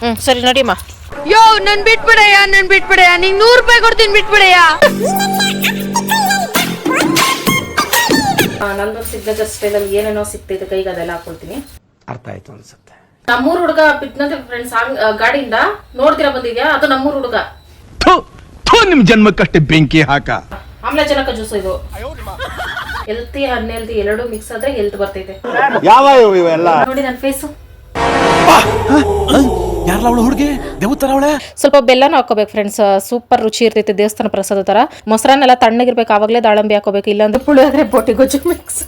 ಹ್ಞೂ ಸರಿ ನಡಿಮ್ಮ. ಯೋ ನನ್ ಬಿಟ್ಬಿಡಯ್ಯ ನನ್ ಬಿಟ್ಬಿಡಯ್ಯ. ನಿಂಗ್ ನೂರ್ ರೂಪಾಯಿ ಕೊಡ್ತೀನಿ ಬಿಟ್ಬಿಡಯ್ಯ. ನಂದು ಸಿಗ್ನೇಚರ್ ಸ್ಟೈಲಲ್ಲಿ ಏನೇನೋ ಸಿಗ್ತೈತೆ ಕೈಗೆ ಅದೆಲ್ಲ ಹಾಕೊಳ್ತೀನಿ. ಅರ್ಥ ಆಯ್ತು ಅನ್ಸುತ್ತೆ. ನಮ್ಮೂರ್ ಹುಡುಗ ಬಿದ್ನಂತೆ ಫ್ರೆಂಡ್ಸ್ ಗಾಡಿಯಿಂದ ನೋಡ್ತೀರಾ ಬಂದಿದ್ಯಾ? ಅದು ನಮ್ಮೂರ್ ಹುಡುಗ. ನಿಮ್ ಜನ್ಮಕ್ಕಷ್ಟೇ ಬೆಂಕಿ ಹಾಕ. ಆಮ್ಲಜನಕ ಜ್ಯೂಸ್ ಇದು. ಹೆಲ್ತಿ ಅನ್ಹೆಲ್ತಿ ಎರಡು ಮಿಕ್ಸ್ ಆದ್ರೆ ಹೆಲ್ತ್ ಬರ್ತೈತೆ. ಯಾವ ಇವೆಲ್ಲ? ನೋಡಿ ನನ್ನ ಫೇಸು ಯಾರಲ್ಲ ಅವಳು ಹುಡುಗಿ? ದೇವತರ ಅವಳೆ? ಸ್ವಲ್ಪ ಬೆಲ್ಲನ ಹಾಕೋಬೇಕು ಫ್ರೆಂಡ್ಸ್ ಸೂಪರ್ ರುಚಿ ಇರ್ತೈತಿ ದೇವಸ್ಥಾನ ಪ್ರಸಾದ ತರ. ಮೊಸರನ್ನೆಲ್ಲ ತಣ್ಣಗಿರ್ಬೇಕು ಆವಾಗಲೇ ದಾಳಂಬಿ ಹಾಕೋಬೇಕು ಇಲ್ಲಾಂದ್ರೆ ಪುಳಿಯೋಗರೆ ಬೋಟಿ ಗೊಜ್ಜು ಮಿಕ್ಸ್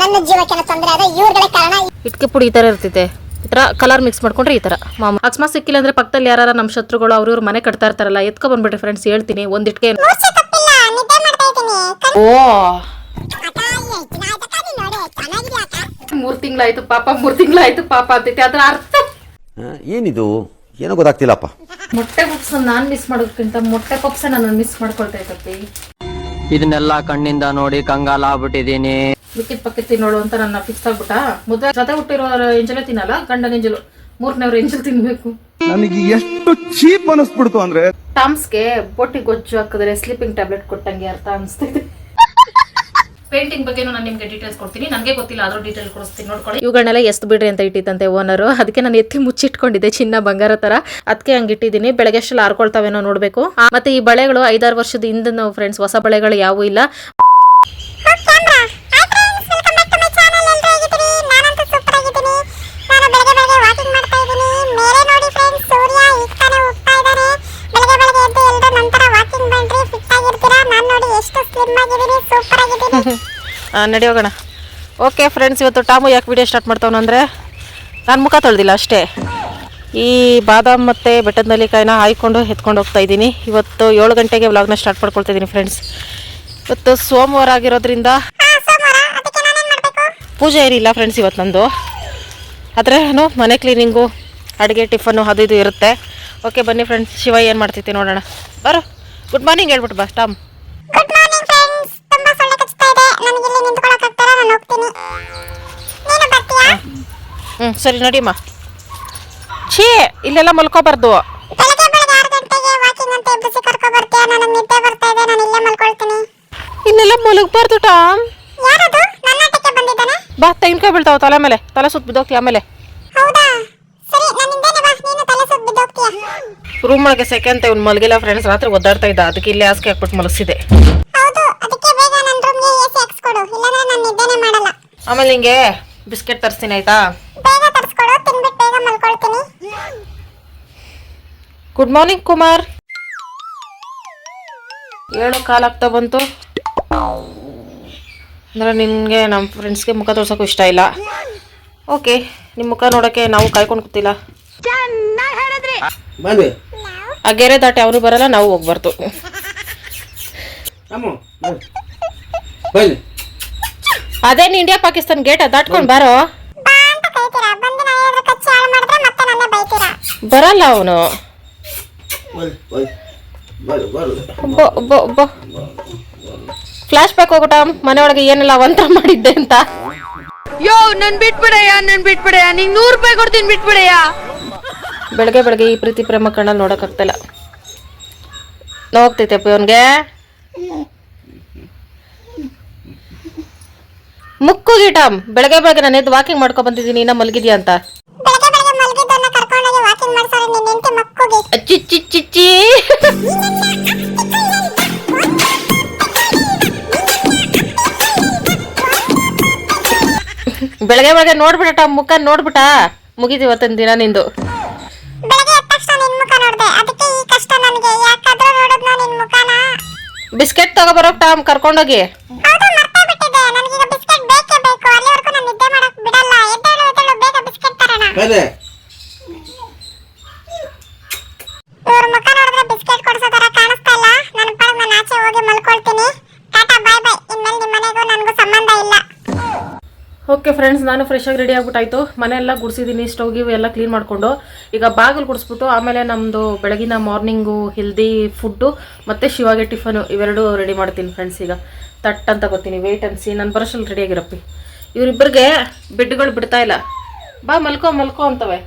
ನನ್ನ ಜೀವಕ್ಕೆ ತೊಂದರೆ ಆದ ಇವ್ರುಗಳೇ ಕಾರಣ ಇಟ್ಕೆ ಪುಡಿ ಈ ತರ ಇರ್ತೈತೆ. ಈ ಥರ ಕಲರ್ ಮಿಕ್ಸ್ ಮಾಡ್ಕೊಂಡ್ರೆ ಈ ಥರ ಮಾಮ ಅಕಸ್ಮಾತ್ ಸಿಕ್ಕಿಲ್ಲ ಅಂದ್ರೆ ಪಕ್ಕದಲ್ಲಿ ಯಾರು ನಮ್ಮ ಶತ್ರುಗಳು ಅವ್ರ ಇವ್ರ ಮನೆ ಕಟ್ತಾ ಇರ್ತಾರಲ್ಲ ಎತ್ಕೊ ಬಂದ್ಬಿಟ್ರಿ ಫ್ರೆಂಡ್ಸ್ ಹೇಳ್ತೀನಿ ಒಂದಿಟ್ಕೆ ಓ. ಮೂರ್ ತಿಂಗಳಾಯ್ತು ಪಾಪ ಮೂರ್ ತಿಂಗಳಾಯ್ತು ಪಾಪ ಅಂತೈತೆ ಅದ್ರ ಅರ್ಥ ಏನಿದು? ಏನೋ ಗೊತ್ತಾಗ್ತಿಲ್ಲಪ್ಪ. ಮೊಟ್ಟೆ ಪಪ್ಸ್ ನಾನ್ ಮಿಸ್ ಮಾಡೋದಕ್ಕಿಂತ ಮೊಟ್ಟೆ ಪಪ್ಸ ನಾನು ಮಿಸ್ ಮಾಡ್ಕೊಳ್ತಾ ಇದ್ದಪ್ಪಿ ಇದನ್ನೆಲ್ಲ ಕಣ್ಣಿಂದ ನೋಡಿ ಕಂಗಾಲ ಆಗ್ಬಿಟ್ಟಿದೀನಿ ಬಿಕ್ಕಿಟ್ ಪಕ್ಕಿ ತಿನ್ನೋಳು ಅಂತ ನನ್ನ ಫಿಕ್ಸ್ ಆಗ್ಬಿಟ್ಟ. ಮೊದಲ ಜೊತೆ ಹುಟ್ಟಿರೋ ಎಂಜಲ ತಿನ್ನಲ್ಲ ಗಂಡನ ಎಂಜಲು. ಮೂರನೇವ್ರ ಎಂಜಲ್ ತಿನ್ಬೇಕು. ನನಗೆ ಎಷ್ಟು ಚೀಪ್ ಅನಿಸ್ಬಿಡ್ತು ಅಂದ್ರೆ ಟಾಮ್ಸ್ಗೆ ಬೊಟ್ಟಿ ಗೊಜ್ಜು ಹಾಕಿದ್ರೆ ಸ್ಲೀಪಿಂಗ್ ಟ್ಯಾಬ್ಲೆಟ್ ಕೊಟ್ಟಂಗೆ ಅರ್ಥ ಅನಿಸ್ತಿದೆ. ಪೇಂಟಿಂಗ್ ಬಗ್ಗೆ ನಾನು ನಿಮಗೆ ಡೀಟೇಲ್ಸ್ ಕೊಡ್ತೀನಿ. ನನಗೆ ಗೊತ್ತಿಲ್ಲ ಅದ್ರ ಡೀಟೇಲ್ ಕೊಡಿಸ್ತೀನಿ. ನೋಡ್ಕೊಳ್ಳಿ. ಇವುಗಳನ್ನೆಲ್ಲ ಎಷ್ಟು ಬಿಡ್ರಿ ಅಂತ ಇಟ್ಟಿತ್ತಂತೆ ಓನರು ಅದಕ್ಕೆ ನಾನು ಎತ್ತಿ ಮುಚ್ಚಿಟ್ಕೊಂಡಿದ್ದೆ ಚಿನ್ನ ಬಂಗಾರ ತರ. ಅದಕ್ಕೆ ಹಂಗೆ ಇಟ್ಟಿದ್ದೀನಿ. ಬೆಳಗ್ಗೆ ಅಷ್ಟಲ್ಲಿ ಹಾರ್ಕೊಳ್ತಾವೇನೋ ನೋಡಬೇಕು. ಮತ್ತೆ ಈ ಬಳೆಗಳು ಐದಾರು ವರ್ಷದ ಹಿಂದೆ ನಾವು ಫ್ರೆಂಡ್ಸ್ ಹೊಸ ಬಳೆಗಳು ಯಾವೂ ಇಲ್ಲ. ನಡಿ ಹೋಗೋಣ. ಓಕೆ ಫ್ರೆಂಡ್ಸ್ ಇವತ್ತು ಟಾಮು ಯಾಕೆ ವಿಡಿಯೋ ಸ್ಟಾರ್ಟ್ ಮಾಡ್ತಾವನು ಅಂದರೆ ನಾನು ಮುಖ ತೊಳೆದಿಲ್ಲ ಅಷ್ಟೇ. ಈ ಬಾದಾಮ್ ಮತ್ತು ಬೆಟ್ಟದ ನಲ್ಲಿಕಾಯಿನ ಹಾಯ್ಕೊಂಡು ಎತ್ಕೊಂಡು ಹೋಗ್ತಾ ಇದ್ದೀನಿ. ಇವತ್ತು ಏಳು ಗಂಟೆಗೆ ವ್ಲಾಗ್ನ ಸ್ಟಾರ್ಟ್ ಮಾಡ್ಕೊಳ್ತಾ ಇದ್ದೀನಿ ಫ್ರೆಂಡ್ಸ್ ಇವತ್ತು ಸೋಮವಾರ ಆಗಿರೋದ್ರಿಂದ ಪೂಜೆ ಇರಲಿಲ್ಲ ಫ್ರೆಂಡ್ಸ್ ಇವತ್ತು ನಂದು. ಆದರೆ ಏನು ಮನೆ ಕ್ಲೀನಿಂಗು ಅಡುಗೆ ಟಿಫನ್ನು ಅದು ಇದು ಇರುತ್ತೆ. ಓಕೆ ಬನ್ನಿ ಫ್ರೆಂಡ್ಸ್ ಶಿವ ಏನು ಮಾಡ್ತೈತಿ ನೋಡೋಣ. ಬರೋ. ಗುಡ್ ಮಾರ್ನಿಂಗ್ ಹೇಳ್ಬಿಟ್ಟು ಬಾ ಟಾಮ್. ನಾನು ಹೋಗ್ತೀನಿ. ನೀನು ಬರ್ತೀಯಾ? ಹ್ಞೂ ಸರಿ ನಡಿಮ್ಮ. ಛೀ ಇಲ್ಲೆಲ್ಲ ಮಲ್ಕೋಬಾರ್ದು. ಬೆಳಗ್ಗೆ ಬೆಳಗ್ಗೆ ಆರು ಗಂಟೆಗೆ ವಾಕಿಂಗ್ ಅಂತ ಎಬ್ಬಿಸಿ ಕರ್ಕೊ ಬರ್ತೀಯಾ ನನಗೆ ನಿದ್ದೆ ಬರ್ತಾ ಇದೆ ನಾನು ಇಲ್ಲೇ ಮಲ್ಕೊಳ್ತೀನಿ. ಮಲಗಬಾರ್ದು ಟಾಮ್. ಯಾರದು? ನನ್ನ ಆಟಕ್ಕೆ ಬಂದಿದ್ದಾನೆ? ಬಾ ತೆಂಗಿನಕಾಯಿ ಬೀಳ್ತಾವ ತಲೆ ಮೇಲೆ. ತಲೆ ಸುತ್ತ ಬಿದ್ದೋಗ್ತಿ ಆಮೇಲೆ. ಹೌದಾ? ಸರಿ ನಾನು ಹಿಂದೆನೆ ಬಾ. ನೀನು ತಲೆ ಸುತ್ತ ಬಿದ್ದೋಗ್ತೀಯ. ರೂಮ್ ಒಳಗೆ ಸೆಕೆಂಡ್ ಇವ್ನು ಮಲಗಿಲ್ಲ ಫ್ರೆಂಡ್ಸ್ ರಾತ್ರಿ ಒದ್ದಾಡ್ತಾ ಇದ್ದ. ಅದಕ್ಕೆ ಇಲ್ಲೇ ಹಾಸಿಗೆ ಹಾಕ್ಬಿಟ್ಟು ಮಲಗಿಸಿದೆ. ಆಮೇಲೆ ಹಿಂಗೆ ಬಿಸ್ಕೆಟ್ ತರಿಸ್ತೀನಿ ಆಯ್ತಾ? ಬೇಗ ತರಿಸ್ಕೊಡು ತಿನ್ಬಿಟ್ಟು ಬೇಗ ಮಲ್ಕೊಳ್ತೀನಿ. Good morning Kumar. ಏಳು ಕಾಲ್ ಆಗ್ತಾ ಬಂತು? ಅಂದರೆ ನಿನಗೆ ನಮ್ಮ ಫ್ರೆಂಡ್ಸ್ಗೆ ಮುಖ ತೋರ್ಸೋಕ್ಕೂ ಇಷ್ಟ ಇಲ್ಲ. ಓಕೆ ನಿಮ್ಮ ಮುಖ ನೋಡೋಕ್ಕೆ ನಾವು ಕಾಯ್ಕೊಂಡು ಕೂತಿಲ್ಲ. ಆ ಗೆರೆ ದಾಟಿ ಅವರು ಬರಲ್ಲ ನಾವು ಹೋಗ್ಬಾರ್ದು. ಅದೇನು ಇಂಡಿಯಾ ಪಾಕಿಸ್ತಾನ ಗೇಟ್ ದಾಟ್ಕೊಂಡ್ ಬಾರೋ. ಬರಲ್ಲ ಅವನು. ಫ್ಲಾಶ್ ಬ್ಯಾಕ್ ಹೋಗ್ಬಿಟ್ಟ ಮನೆಯೊಳಗೆ ಏನೆಲ್ಲ ಒಂಥರ ಮಾಡಿದ್ದೆ ಅಂತ. ಯೋ ನನ್ ಬಿಟ್ಬಿಡಯ್ಯ ನನ್ ಬಿಟ್ಬಿಡಯ್ಯ. ನಿಂಗ್ ನೂರ್ ರೂಪಾಯಿ ಕೊಡ್ತೀನಿ ಬಿಟ್ಬಿಡಯ್ಯ. ಬೆಳಗ್ಗೆ ಬೆಳಗ್ಗೆ ಈ ಪ್ರೀತಿ ಪ್ರೇಮ ಕಣ್ಣಲ್ಲಿ ನೋಡೋಕ್ಕಾಗ್ತಿಲ್ಲ ನೋಗ್ತೈತೆ ಅಪ್ಪ ಅವನಿಗೆ. ಮುಕ್ಕು ಗೀಟಮ್ ಬೆಳಗ್ಗೆ ಬೆಳಗ್ಗೆ ನಾನು ಎದ್ದು ವಾಕಿಂಗ್ ಮಾಡ್ಕೊ ಬಂದಿದ್ದೀನಿ ಇನ್ನ ಮಲಗಿದ್ಯಾ ಅಂತ. ಚಿಚ್ಚಿ ಬೆಳಗ್ಗೆ ಬೆಳಗ್ಗೆ ನೋಡ್ಬಿಟ್ಟ ಮುಖ ನೋಡ್ಬಿಟ್ಟ ಮುಗಿದು ಇವತ್ತಿನ ದಿನ ನಿಂದು. ಬಿಸ್ಕೆಟ್ ತಗೋಬರೋಕ್ ಟಾಮ್ ಕರ್ಕೊಂಡೋಗಿ. ಇವ್ರ ಮುಖ ನೋಡಿದ್ರೆ ಬಿಸ್ಕೆಟ್ ಕೊಡಿಸೋ ತರ ಕಾಣಿಸ್ತಾ ಇಲ್ಲ. ನನ್ನ ಪಾಡಿಗೆ ನಾನು ಆಚೆ ಹೋಗಿ ಮಲ್ಕೊಳ್ತೀನಿ. ಟಾಟಾ ಬಾಯ್ ಬಾಯ್ ಇನ್ಮೇಲೆ ನಿಮ್ಮ ಮನೆಗೂ ನನಗೂ ಸಂಬಂಧ ಇಲ್ಲ. ಓಕೆ ಫ್ರೆಂಡ್ಸ್ ನಾನು ಫ್ರೆಶ್ ಆಗಿ ರೆಡಿ ಆಗಿಬಿಟ್ಟಾಯ್ತು. ಮನೆ ಎಲ್ಲ ಗುಡಿಸಿದ್ದೀನಿ ಸ್ಟವ್ ಗಿವ್ ಎಲ್ಲ ಕ್ಲೀನ್ ಮಾಡಿಕೊಂಡು. ಈಗ ಬಾಗಿಲು ಗುಡಿಸ್ಬಿಟ್ಟು ಆಮೇಲೆ ನಮ್ಮದು ಬೆಳಗಿನ ಮಾರ್ನಿಂಗು ಹೆಲ್ದಿ ಫುಡ್ಡು ಮತ್ತು ಶಿವಾಗೆ ಟಿಫನು ಇವೆರಡು ರೆಡಿ ಮಾಡ್ತೀನಿ ಫ್ರೆಂಡ್ಸ್ ಈಗ. ತಟ್ ಅಂತ ಗೊತ್ತೀನಿ ವೆಯ್ಟ್ ಅನ್ಸಿ ನನ್ನ ಬರೋಷ್ಟಲ್ಲಿ ರೆಡಿ ಆಗಿರಪ್ಪಿ. ಇವರಿಬ್ಬರಿಗೆ ಬೆಡ್ಗಳು ಬಿಡ್ತಾ ಇಲ್ಲ. ಬಾ ಮಲ್ಕೋ ಮಲ್ಕೋ ಅಂತವೆ.